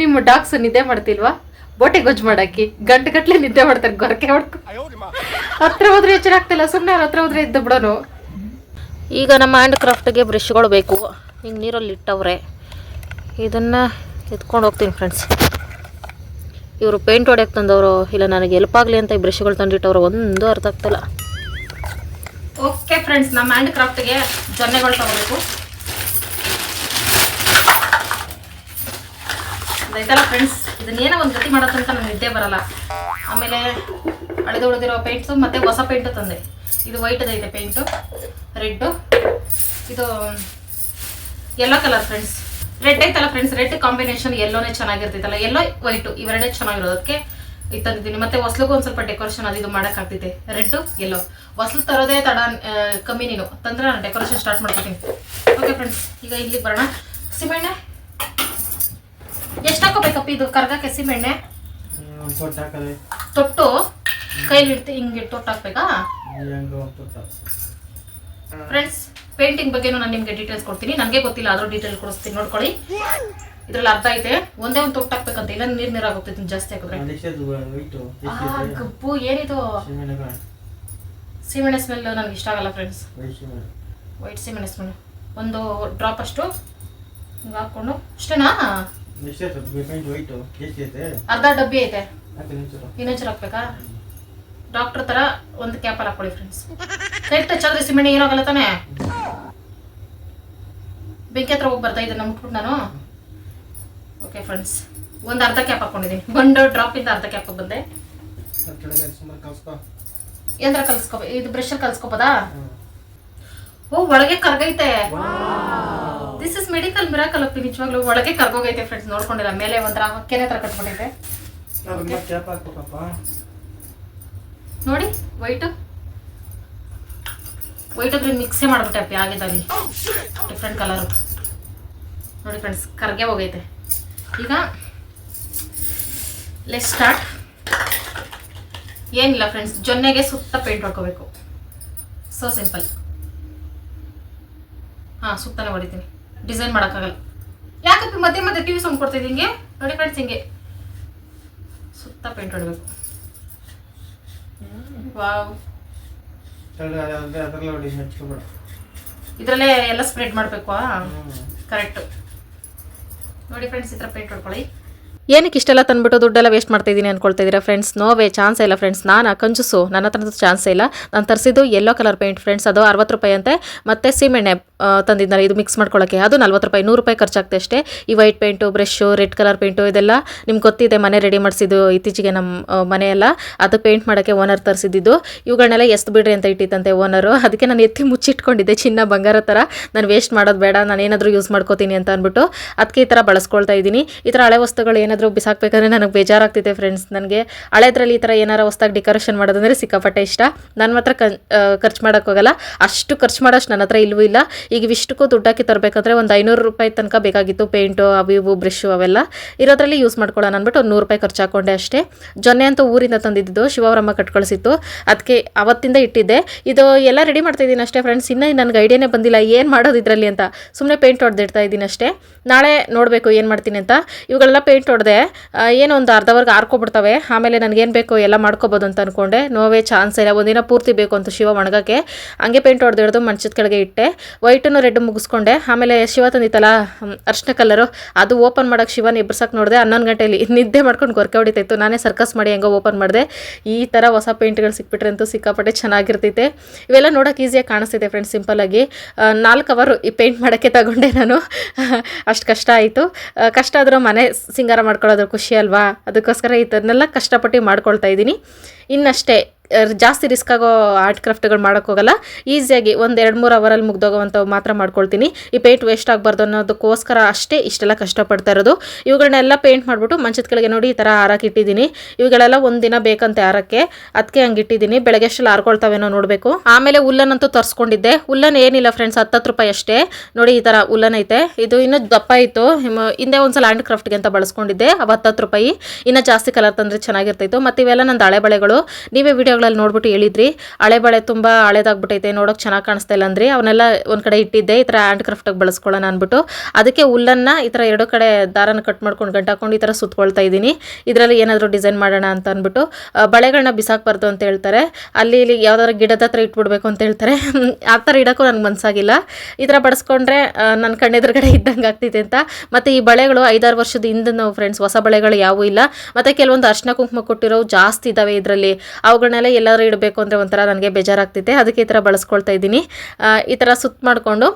ನಿಮ್ಮ ಡಾಗ್ಸ್ ನಿದ್ದೆ ಮಾಡ್ತಿಲ್ವಾ? ಬೊಟ್ಟೆ ಗೊಜ್ಜು ಮಾಡಾಕಿ ಗಂಟೆ ಗಟ್ಲೆ ನಿದ್ದೆ ಮಾಡ್ತಾರೆ, ಗೊರಕೆ ಹೊಡ್ಕೊ ಹತ್ರ ಹೋದ್ರೆ ಎಚ್ಚರ ಆಗ್ತಿಲ್ಲ ಸುಮ್ಮನೆ ಅವ್ರ ಹತ್ರ ಹೋದ್ರೆ ಇದ್ದು ಬಿಡೋನು. ಈಗ ನಮ್ಮ ಹ್ಯಾಂಡ್ ಕ್ರಾಫ್ಟ್ಗೆ ಬ್ರಷ್ಗಳು ಬೇಕು. ಹಿಂಗೆ ನೀರಲ್ಲಿ ಇಟ್ಟವ್ರೆ. ಇದನ್ನು ಎತ್ಕೊಂಡು ಹೋಗ್ತೀನಿ ಫ್ರೆಂಡ್ಸ್ ಇವರು ಪೇಂಟ್ ಹೊಡ್ಯಕ್ಕೆ ತಂದವರು, ಇಲ್ಲ ನನಗೆ ಹೆಲ್ಪ್ ಆಗಲಿ ಅಂತ ಈ ಬ್ರಷ್ಗಳು ತಂದಿಟ್ಟವ್ರು ಒಂದು ಅರ್ಥ ಆಗ್ತಲ್ಲ. ಓಕೆ ಫ್ರೆಂಡ್ಸ್ ನಮ್ಮ ಹ್ಯಾಂಡ್ ಕ್ರಾಫ್ಟ್ಗೆ ಜೊನ್ನೆಗಳು ತಗೋಬೇಕು. ಆಯ್ತಲ್ಲ ಫ್ರೆಂಡ್ಸ್ ಇದನ್ನೇನೋ ಒಂದು ಗತಿ ಮಾಡೋದಂತ ನನಗೆ ನಿದ್ದೆ ಬರಲ್ಲ. ಆಮೇಲೆ ಅಳೆದು ಉಳಿದಿರೋ ಪೇಂಟ್ಸು ಮತ್ತು ಹೊಸ ಪೇಂಟು ತಂದೆ. ಇದು ವೈಟದೈತೆ ಪೇಂಟು ರೆಡ್ಡು ಇದು, ಎಲ್ಲೋ ಕಲರ್ ಫ್ರೆಂಡ್ಸ್ ರೆಡ್ ಐತಲ್ಲ ಫ್ರೆಂಡ್ಸ್ ರೆಡ್ ಕಾಂಬಿನೇಷನ್ ಎಲ್ಲೋನೇ ಚೆನ್ನಾಗಿರ್ತೈತಲ್ಲ ಎಲ್ಲೋ ವೈಟು ಇವೆರಡೇ ಚೆನ್ನಾಗಿರೋದಕ್ಕೆ ಇದು ತಂದಿದ್ದೀನಿ ಮತ್ತೆ ಹೊಸ್ಲಿಗೂ ಒಂದು ಸ್ವಲ್ಪ ಡೆಕೋರೇಷನ್ ಅದು ಇದು ಮಾಡೋಕ್ಕಾಗ್ತೈತೆ ರೆಡ್ಡು ಎಲ್ಲೋ ಹೊಸ್ಲು ತರೋದೇ ತಡ ಕಮ್ಮಿ ನೀನು. ತಂದ್ರೆ ನಾನು ಡೆಕೋರೇಷನ್ ಸ್ಟಾರ್ಟ್ ಮಾಡ್ಕೊತೀನಿ. ಓಕೆ ಫ್ರೆಂಡ್ಸ್ ಈಗ ಇಲ್ಲಿಗೆ ಬರೋಣ. ಸಿಮೆಣ್ಣೆ ಎಷ್ಟು ಹಾಕೋಬೇಕಪ್ಪ ಇದು? ಕರ್ಗಕ್ಕೆ ಸಿಮೆಣ್ಣೆ ತೊಟ್ಟು? ಕೈಲಿ ಇಡ್ತಿ ಹಿಂಗೆ ತೊಟ್ಟು ಹಾಕ್ಬೇಕಾ? ಫ್ರೆಂಡ್ಸ್ ಪೇಂಟಿಂಗ್ ಬಗ್ಗೆ ನಾನು ನಿಮಗೆ ಡೀಟೇಲ್ಸ್ ಕೊಡ್ತೀನಿ. ನನಗೆ ಗೊತ್ತಿಲ್ಲ ಆದರೂ ಡೀಟೇಲ್ ಕೊಡಿಸ್ತೀನಿ. ನೋಡ್ಕೊಳ್ಳಿ. ಇದ್ರಲ್ಲಿ ಅರ್ಧ ಐತೆ. ಒಂದೇ ಒಂದು ತೊಟ್ಟು ಹಾಕ್ಬೇಕಂತ ಇಲ್ಲ ನೀರು ಆಗುತ್ತೆ ಜಾಸ್ತಿ ಹಾಕಿದ್ರೆ. ಕಬ್ಬು ಏನಿದು? ಸೀಮೆಣ್ಣೆ ಸ್ಮೆಲ್ ನನಗೆ ಇಷ್ಟ ಆಗಲ್ಲ ಫ್ರೆಂಡ್ಸ್ ವೈಟ್ ಸೀಮೆಣ್ಣೆ ಸ್ಮೆಲ್. ಒಂದು ಡ್ರಾಪ್ ಅಷ್ಟು. ಹಿಂಗೆ ಹಾಕ್ಕೊಂಡು. ಅಷ್ಟೇನಾ? ಅರ್ಧ ಡಬ್ಬಿ ಐತೆ. ಇನ್ನೊಂಚೂರು ಹಾಕ್ಬೇಕಾ? ಡಾಕ್ಟರ್ ತರ ಒಂದು ಕ್ಯಾಪಲ್ಲಿ ಹಾಕೊಳ್ಳಿ ಫ್ರೆಂಡ್ಸ್ ಕೈಟ್ ಟಚ್ ಆದ್ರೆ ಸಿಮೆಣ್ಣೆ ಏನಾಗಲ್ಲ ತಾನೆ? ಬೆಂಕಿ ಹತ್ರ ಹೋಗಿ ಬರ್ತಾ ಇದ್ದೆ ಮುಟ್ಬಿಟ್ಟು ನಾನು. ಓಕೆ ಫ್ರೆಂಡ್ಸ್ ಒಂದು ಅರ್ಧ ಕ್ಯಾಪ್ ಹಾಕೊಂಡಿದ್ದೀನಿ ಒಂದು ಡ್ರಾಪಿಂದ ಅರ್ಧ ಕ್ಯಾಪ್ ಬಂದೆ. ಏನಾರ ಕಲ್ಸ್ಕೊ. ಇದು ಬ್ರಷಲ್ಲಿ ಕಲ್ಸ್ಕೊಬೋದಾ? ಓ ಒಳಗೆ ಕರ್ಗೈತೆ. ದಿಸ್ ಇಸ್ ಮೆಡಿಕಲ್ ಮಿರಾಕಲ್ ಅಪ್ಪಿ ನಿಜವಾಗ್ಲೂ ಒಳಗೆ ಕರ್ಗೋಗೈತೆ ಫ್ರೆಂಡ್ಸ್ ನೋಡ್ಕೊಂಡಿಲ್ಲ ಮೇಲೆ ಒಂಥರ ಕೆನೆ ಹತ್ರ ಕಟ್ಬಿಟ್ಟೈತೆ ಕ್ಯಾಪ್ ನೋಡಿ ವೈಟು ವೈಟ್ ಗ್ರೀನ್ ಮಿಕ್ಸೇ ಮಾಡ್ಬಿಟ್ಟೆ ಅಪ್ಪಿ, ಆಗಿದ್ದಾಗಿ. ಡಿಫ್ರೆಂಟ್ ಕಲರು ನೋಡಿ ಫ್ರೆಂಡ್ಸ್ ಕರ್ಗೆ ಹೋಗೈತೆ. ಈಗ ಲೆಸ್ ಸ್ಟಾರ್ಟ್ ಏನಿಲ್ಲ ಫ್ರೆಂಡ್ಸ್ ಜೊನ್ನೆಗೆ ಸುತ್ತ ಪೇಂಟ್ ಹಾಕೋಬೇಕು ಸೊ ಸಿಂಪಲ್ ಹಾಂ ಸುತ್ತಲೇ ಹೊಡಿತೀನಿ. ಡಿಸೈನ್ ಮಾಡೋಕ್ಕಾಗಲ್ಲ. ಯಾಕಪ್ಪ ಮಧ್ಯೆ ಮಧ್ಯೆ ಟಿ ವಿ ಸೌಂಡ್ ಕೊಡ್ತಿದ್ದೀನಿ ಹಿಂಗೆ? ನೋಡಿ ಫ್ರೆಂಡ್ಸ್ ಹಿಂಗೆ. ಸುತ್ತ ಪೇಂಟ್ ಹೊಡಬೇಕು. ವಾವ್. ತಳ್ಳಿ ಅದೇ ಅದರಲ್ಲೇ ಹೊಡಿ ಹಚ್ಕೊಬೇಡ. ಇದರಲ್ಲೇ ಎಲ್ಲ ಸ್ಪ್ರೆಡ್ ಮಾಡಬೇಕು ಕರೆಕ್ಟ್ ನೋಡಿ ಫ್ರೆಂಡ್ಸ್ ಈ ಥರ ಪೇಂಟ್ ಹೊಡ್ಕೊಳ್ಳಿ ಏನಕ್ಕೆ ಇಷ್ಟೆಲ್ಲ ತಂದ್ಬಿಟ್ಟು ದುಡ್ಡೆಲ್ಲ ವೇಸ್ಟ್ ಮಾಡ್ತಾ ಇದ್ದೀನಿ ಅನ್ಕೊಳ್ತಾ ಇದ್ದೀರಾ ಫ್ರೆಂಡ್ಸ್ ನೋವೇ ಚಾನ್ಸ್ ಇಲ್ಲ ಫ್ರೆಂಡ್ಸ್ ನಾನು ಕಂಜುಸು. ನನ್ನ ಹತ್ರ ಚಾನ್ಸೇ ಇಲ್ಲ. ನಾನು ತರಿಸಿದ್ದು ಯೆಲ್ಲೋ ಕಲರ್ ಪೇಂಟ್ ಫ್ರೆಂಡ್ಸ್ ಅದು ಅರವತ್ತು ರೂಪಾಯಿ ಅಂತೆ. ಮತ್ತು ಸೀಮೆಣ್ಣೆ ತಂದಿದ್ನಲ್ಲ, ಇದು ಮಿಕ್ಸ್ ಮಾಡ್ಕೊಳ್ಳೋಕ್ಕೆ ಅದು ನಲ್ವತ್ತು ರೂಪಾಯಿ, ನೂರು ರೂಪಾಯಿ ಖರ್ಚಾಗ್ತದೆ ಅಷ್ಟೇ. ಈ white paint brush red colour paint ಇದೆಲ್ಲ ನಿಮ್ಗೆ ಗೊತ್ತಿದೆ, ಮನೆ ರೆಡಿ ಮಾಡಿಸಿದ್ದು ಇತ್ತೀಚೆಗೆ ನಮ್ಮ ಮನೆಯೆಲ್ಲ. ಅದು ಪೇಂಟ್ ಮಾಡೋಕ್ಕೆ ಓನರ್ ತರಿಸಿದ್ದು ಇವುಗಳನ್ನೆಲ್ಲ ಎಷ್ಟು ಬಿಡ್ರಿ ಅಂತ ಇಟ್ಟಿತ್ತಂತೆ ಓನರು ಅದಕ್ಕೆ ನಾನು ಎತ್ತಿ ಮುಚ್ಚಿಟ್ಕೊಂಡಿದ್ದೆ, ಚಿನ್ನ ಬಂಗಾರ ಥರ. ನಾನು ವೇಸ್ಟ್ ಮಾಡೋದು ಬೇಡ, ನಾನು ಏನಾದರೂ ಯೂಸ್ ಮಾಡ್ಕೋತೀನಿ ಅಂತ ಅಂದ್ಬಿಟ್ಟು ಅದಕ್ಕೆ ಈ ಥರ ಬಳಸ್ಕೊಳ್ತಾ ಇದ್ದೀನಿ. ಈ ಥರ ಹಳೆ ವಸ್ತುಗಳು ಏನಾದರೂ ಬಿಸಾಕಬೇಕಂದ್ರೆ ನನಗೆ ಬೇಜಾರಾಗ್ತಿದೆ ಫ್ರೆಂಡ್ಸ್ ನನಗೆ ಹಳೆದ್ರಲ್ಲಿ ಈ ಥರ ಏನಾರ ಹೊಸ್ದಾಗಿ ಡೆಕೋರೇಷನ್ ಮಾಡೋದಂದರೆ ಸಿಕ್ಕಾಪಟ್ಟೆ ಇಷ್ಟ. ನನ್ನ ಮಾತ್ರ ಖರ್ಚು ಮಾಡೋಕ್ಕೋಗಲ್ಲ. ಅಷ್ಟು ಖರ್ಚು ಮಾಡೋಷ್ಟು ನನ್ನ ಹತ್ರ ಇಲ್ಲವೂ ಇಲ್ಲ. ಈಗ ಇವಿಷ್ಟಕ್ಕೂ ದುಡ್ಡಾಕಿ ತರಬೇಕಂದ್ರೆ ಒಂದು ಐನೂರು ರೂಪಾಯಿ ತನಕ ಬೇಕಾಗಿತ್ತು ಪೇಂಟು ಅವು ಇವು ಬ್ರಷು ಅವೆಲ್ಲ. ಇರೋದ್ರಲ್ಲಿ ಯೂಸ್ ಮಾಡ್ಕೊಳ್ಳೋಣ ಅಂದ್ಬಿಟ್ಟು ಒಂದು ನೂರು ರೂಪಾಯಿ ಖರ್ಚು ಹಾಕೊಂಡೆ ಅಷ್ಟೇ. ಜೊನ್ನೆ ಅಂತ ಊರಿಂದ ತಂದಿದ್ದು, ಶಿವವರಮ್ಮ ಕಟ್ಕೊಳಿಸಿತ್ತು. ಅದಕ್ಕೆ ಅವತ್ತಿಂದ ಇಟ್ಟಿದ್ದೆ. ಇದು ಎಲ್ಲ ರೆಡಿ ಮಾಡ್ತಾ ಇದ್ದೀನಿ ಅಷ್ಟೇ ಫ್ರೆಂಡ್ಸ್ ಇನ್ನೂ ನನಗೆ ಐಡಿಯಾನೇ ಬಂದಿಲ್ಲ, ಏನು ಮಾಡೋದು ಇದರಲ್ಲಿ ಅಂತ. ಸುಮ್ಮನೆ ಪೇಂಟ್ ಹೊಡೆದಿಡ್ತಾ ಇದ್ದೀನಿ ಅಷ್ಟೇ. ನಾಳೆ ನೋಡಬೇಕು ಏನು ಮಾಡ್ತೀನಿ ಅಂತ. ಇವುಗಳೆಲ್ಲ ಪೇಂಟ್ ಹೊಡೆದೆ ಏನೋ ಒಂದು ಅರ್ಧವರ್ಗ ಆರ್ಕೊಬಿಡ್ತವೆ. ಆಮೇಲೆ ನನಗೇನು ಬೇಕು ಎಲ್ಲ ಮಾಡ್ಕೋಬೋದು ಅಂತ ಅಂದ್ಕೊಂಡೆ ನೋವೇ ಚಾನ್ಸ್ ಇಲ್ಲ. ಒಂದಿನ ಪೂರ್ತಿ ಬೇಕು ಅಂತ ಶಿವ ಒಣಗಕ್ಕೆ. ಹಂಗೆ ಪೇಂಟ್ ಹೊಡೆದಿಡ್ದು ಮಂಚದ ಕೆಳಗೆ ಇಟ್ಟೆ. ವೈಟನ್ನು ರೆಡ್ ಮುಗಿಸ್ಕೊಂಡೆ. ಆಮೇಲೆ ಶಿವ ತಂದಿತ್ತಲ್ಲ ಅರ್ಶಿನ ಕಲರು ಅದು ಓಪನ್ ಮಾಡೋಕ್ಕೆ ಶಿವನ ಎಬ್ಸಕ್ಕೆ ನೋಡಿದೆ. ಹನ್ನೊಂದು ಗಂಟೆಯಲ್ಲಿ ನಿದ್ದೆ ಮಾಡ್ಕೊಂಡು ಗೊರಕೆ ಹೊಡಿತಾಯಿತ್ತು ನಾನೇ ಸರ್ಕಸ್ ಮಾಡಿ ಹೆಂಗೋ ಓಪನ್ ಮಾಡಿದೆ. ಈ ಥರ ಹೊಸ ಪೇಂಟ್ಗಳು ಸಿಕ್ಬಿಟ್ರೆ ಅಂತೂ ಸಿಕ್ಕಾಪಟ್ಟೆ ಚೆನ್ನಾಗಿರ್ತೈತೆ ಇವೆಲ್ಲ ನೋಡೋಕೆ ಈಸಿಯಾಗಿ ಕಾಣಿಸ್ತೈತೆ ಫ್ರೆಂಡ್ಸ್ ಸಿಂಪಲ್ಲಾಗಿ ನಾಲ್ಕು ಅವರು ಈ ಪೇಂಟ್ ಮಾಡೋಕ್ಕೆ ತಗೊಂಡೆ ನಾನು. ಅಷ್ಟು ಕಷ್ಟ ಆಯಿತು. ಕಷ್ಟ ಆದರೂ ಮನೆ ಸಿಂಗಾರ ಮಾಡ್ಕೊಳ್ಳೋದ್ರ ಖುಷಿ ಅಲ್ವಾ? ಅದಕ್ಕೋಸ್ಕರ ಈ ಥರನ್ನೆಲ್ಲ ಕಷ್ಟಪಟ್ಟು ಮಾಡ್ಕೊಳ್ತಾ ಇದ್ದೀನಿ. ಇನ್ನಷ್ಟೇ ಜಾಸ್ತಿ ರಿಸ್ಕ್ ಆಗೋ ಆರ್ಟ್ ಕ್ರಾಫ್ಟ್ಗಳು ಮಾಡೋಕ್ಕೋಗಲ್ಲ ಈಸಿಯಾಗಿ ಒಂದು ಎರಡು ಮೂರು ಅವರಲ್ಲಿ ಮುಗ್ದೋಗೋವಂಥವು ಮಾತ್ರ ಮಾಡ್ಕೊಳ್ತೀನಿ. ಈ ಪೇಂಟ್ ವೇಸ್ಟ್ ಆಗಬಾರ್ದು ಅನ್ನೋದಕ್ಕೋಸ್ಕರ ಅಷ್ಟೇ ಇಷ್ಟೆಲ್ಲ ಕಷ್ಟಪಡ್ತಾ ಇರೋದು. ಇವುಗಳನ್ನೆಲ್ಲ ಪೇಂಟ್ ಮಾಡಿಬಿಟ್ಟು ಮಂಚದ ಕೆಳಗೆ ನೋಡಿ ಈ ಥರ ಹಾರಕ್ಕೆ ಇಟ್ಟಿದ್ದೀನಿ. ಇವುಗಳೆಲ್ಲ ದಿನ ಬೇಕಂತೆ ಹಾರಕ್ಕೆ. ಅದಕ್ಕೆ ಹಂಗೆ ಇಟ್ಟಿದ್ದೀನಿ. ಬೆಳಗ್ಗೆ ಅಷ್ಟೆಲ್ಲ ಹಾರ್ಕೊಳ್ತಾವೇನೋ ನೋಡಬೇಕು. ಆಮೇಲೆ ಹುಲ್ಲನ್ನಂತೂ ತರಿಸ್ಕೊಂಡಿದ್ದೆ. ಹುಲ್ಲನ್ ಏನಿಲ್ಲ ಫ್ರೆಂಡ್ಸ್ ಹತ್ತತ್ತು ರೂಪಾಯಿ ಅಷ್ಟೇ. ನೋಡಿ ಈ ಥರ ಹುಲ್ಲನ್ ಐತೆ. ಇದು ಇನ್ನೂ ದಪ್ಪ ಇತ್ತು. ಹಿಂದೆ ಒಂದ್ಸಲ ಹ್ಯಾಂಡ್ ಕ್ರಾಫ್ಟ್ಗೆ ಅಂತ ಬಳಸ್ಕೊಂಡಿದ್ದೆ. ಅವು ಹತ್ತತ್ತು ರೂಪಾಯಿ. ಇನ್ನೂ ಜಾಸ್ತಿ ಕಲರ್ ತಂದರೆ ಚೆನ್ನಾಗಿರ್ತಾಯಿತ್ತು ಮತ್ತು ಇವೆಲ್ಲ ನಂದು ಹಳೆ ಬಳೆಗಳು. ನೀವೇ ವಿಡಿಯೋಗಳಲ್ಲಿ ನೋಡ್ಬಿಟ್ಟು ಹೇಳಿದ್ರಿ. ಹಳೆ ಬಳೆ ತುಂಬ ಹಳೇದಾಗ್ಬಿಟ್ಟೈತೆ, ನೋಡೋಕೆ ಚೆನ್ನಾಗಿ ಕಾಣಿಸ್ತಾ ಇಲ್ಲ ಅಂದ್ರಿ ಅವನ್ನೆಲ್ಲ ಒಂದು ಕಡೆ ಇಟ್ಟಿದ್ದೆ, ಈ ಥರ ಹ್ಯಾಂಡ್ ಕ್ರಾಫ್ಟಾಗಿ ಬಳಸ್ಕೊಳ್ಳೋಣ ಅಂದ್ಬಿಟ್ಟು. ಅದಕ್ಕೆ ಹುಲ್ಲನ್ನು ಈ ಥರ ಎರಡು ಕಡೆ ದಾರನ ಕಟ್ ಮಾಡ್ಕೊಂಡು ಗಂಟು ಹಾಕೊಂಡು ಈ ಥರ ಸುತ್ಕೊಳ್ತಾ ಇದ್ದೀನಿ. ಇದರಲ್ಲಿ ಏನಾದರೂ ಡಿಸೈನ್ ಮಾಡೋಣ ಅಂತ ಅಂದ್ಬಿಟ್ಟು. ಬಳೆಗಳನ್ನ ಬಿಸಾಕಬಾರ್ದು ಅಂತ ಹೇಳ್ತಾರೆ. ಅಲ್ಲಿ ಇಲ್ಲಿ ಯಾವ್ದಾದ್ರು ಗಿಡದ ಹತ್ರ ಇಟ್ಬಿಡ್ಬೇಕು ಅಂತ ಹೇಳ್ತಾರೆ. ಆ ಥರ ಇಡೋಕ್ಕೂ ನನಗೆ ಮನಸ್ಸಾಗಿಲ್ಲ ಈ ಥರ ಬಡಿಸ್ಕೊಂಡ್ರೆ ನನ್ನ ಕಣ್ಣೆದುರುಗಡೆ ಇದ್ದಂಗೆ ಆಗ್ತಿದೆ ಅಂತ. ಮತ್ತು ಈ ಬಳೆಗಳು ಐದಾರು ವರ್ಷದ ಹಿಂದೆ ಫ್ರೆಂಡ್ಸ್ ಹೊಸ ಬಳೆಗಳು ಯಾವೂ ಇಲ್ಲ. ಮತ್ತು ಕೆಲವೊಂದು ಅರ್ಶನ ಕುಂಕುಮ ಕೊಟ್ಟಿರೋ ಜಾಸ್ತಿ ಇದ್ದಾವೆ ಇದರಲ್ಲಿ. ಅವುಗಳನ್ನೆಲ್ಲ ಎಲ್ಲಾದ್ರೂ ಇಡಬೇಕು ಅಂದರೆ ಒಂಥರ ನನಗೆ ಬೇಜಾರಾಗ್ತಿದೆ ಅದಕ್ಕೆ ಈ ಥರ ಬಳಸ್ಕೊಳ್ತಾ ಇದ್ದೀನಿ. ಈ ಥರ ಸುತ್ತ ಮಾಡಿಕೊಂಡು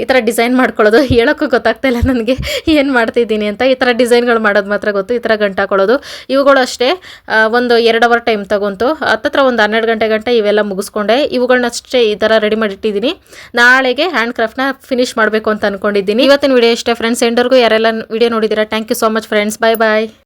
ಈ ಥರ ಡಿಸೈನ್ ಮಾಡ್ಕೊಳ್ಳೋದು ಹೇಳೋಕ್ಕೂ ಗೊತ್ತಾಗ್ತಾ ಇಲ್ಲ ನನಗೆ ಏನು ಮಾಡ್ತಿದ್ದೀನಿ ಅಂತ. ಈ ಥರ ಡಿಸೈನ್ಗಳು ಮಾಡೋದು ಮಾತ್ರ ಗೊತ್ತು. ಈ ಥರ ಗಂಟು ಹಾಕೊಳ್ಳೋದು ಇವುಗಳು ಅಷ್ಟೇ. ಒಂದು ಎರಡು ಅವರ್ ಟೈಮ್ ತಗೊಂತು. ಹತ್ತತ್ರ ಒಂದು ಹನ್ನೆರಡು ಗಂಟೆ ಗಂಟೆ ಇವೆಲ್ಲ ಮುಗಿಸ್ಕೊಂಡೆ. ಇವುಗಳನ್ನಷ್ಟೇ ಈ ಥರ ರೆಡಿ ಮಾಡಿ ಇಟ್ಟಿದ್ದೀನಿ ನಾಳೆಗೆ ಹ್ಯಾಂಡ್ ಕ್ರಾಫ್ಟ್ನ ಫಿನಿಶ್ ಮಾಡಬೇಕು ಅಂತ ಅನ್ಕೊಂಡಿದ್ದೀನಿ. ಇವತ್ತಿನ ವಿಡಿಯೋ ಇಷ್ಟೇ ಫ್ರೆಂಡ್ಸ್ ಎಂಡರ್ಗೂ ಯಾರೆಲ್ಲ ವಿಡಿಯೋ ನೋಡಿದ್ದೀರಾ thank you so much friends bye bye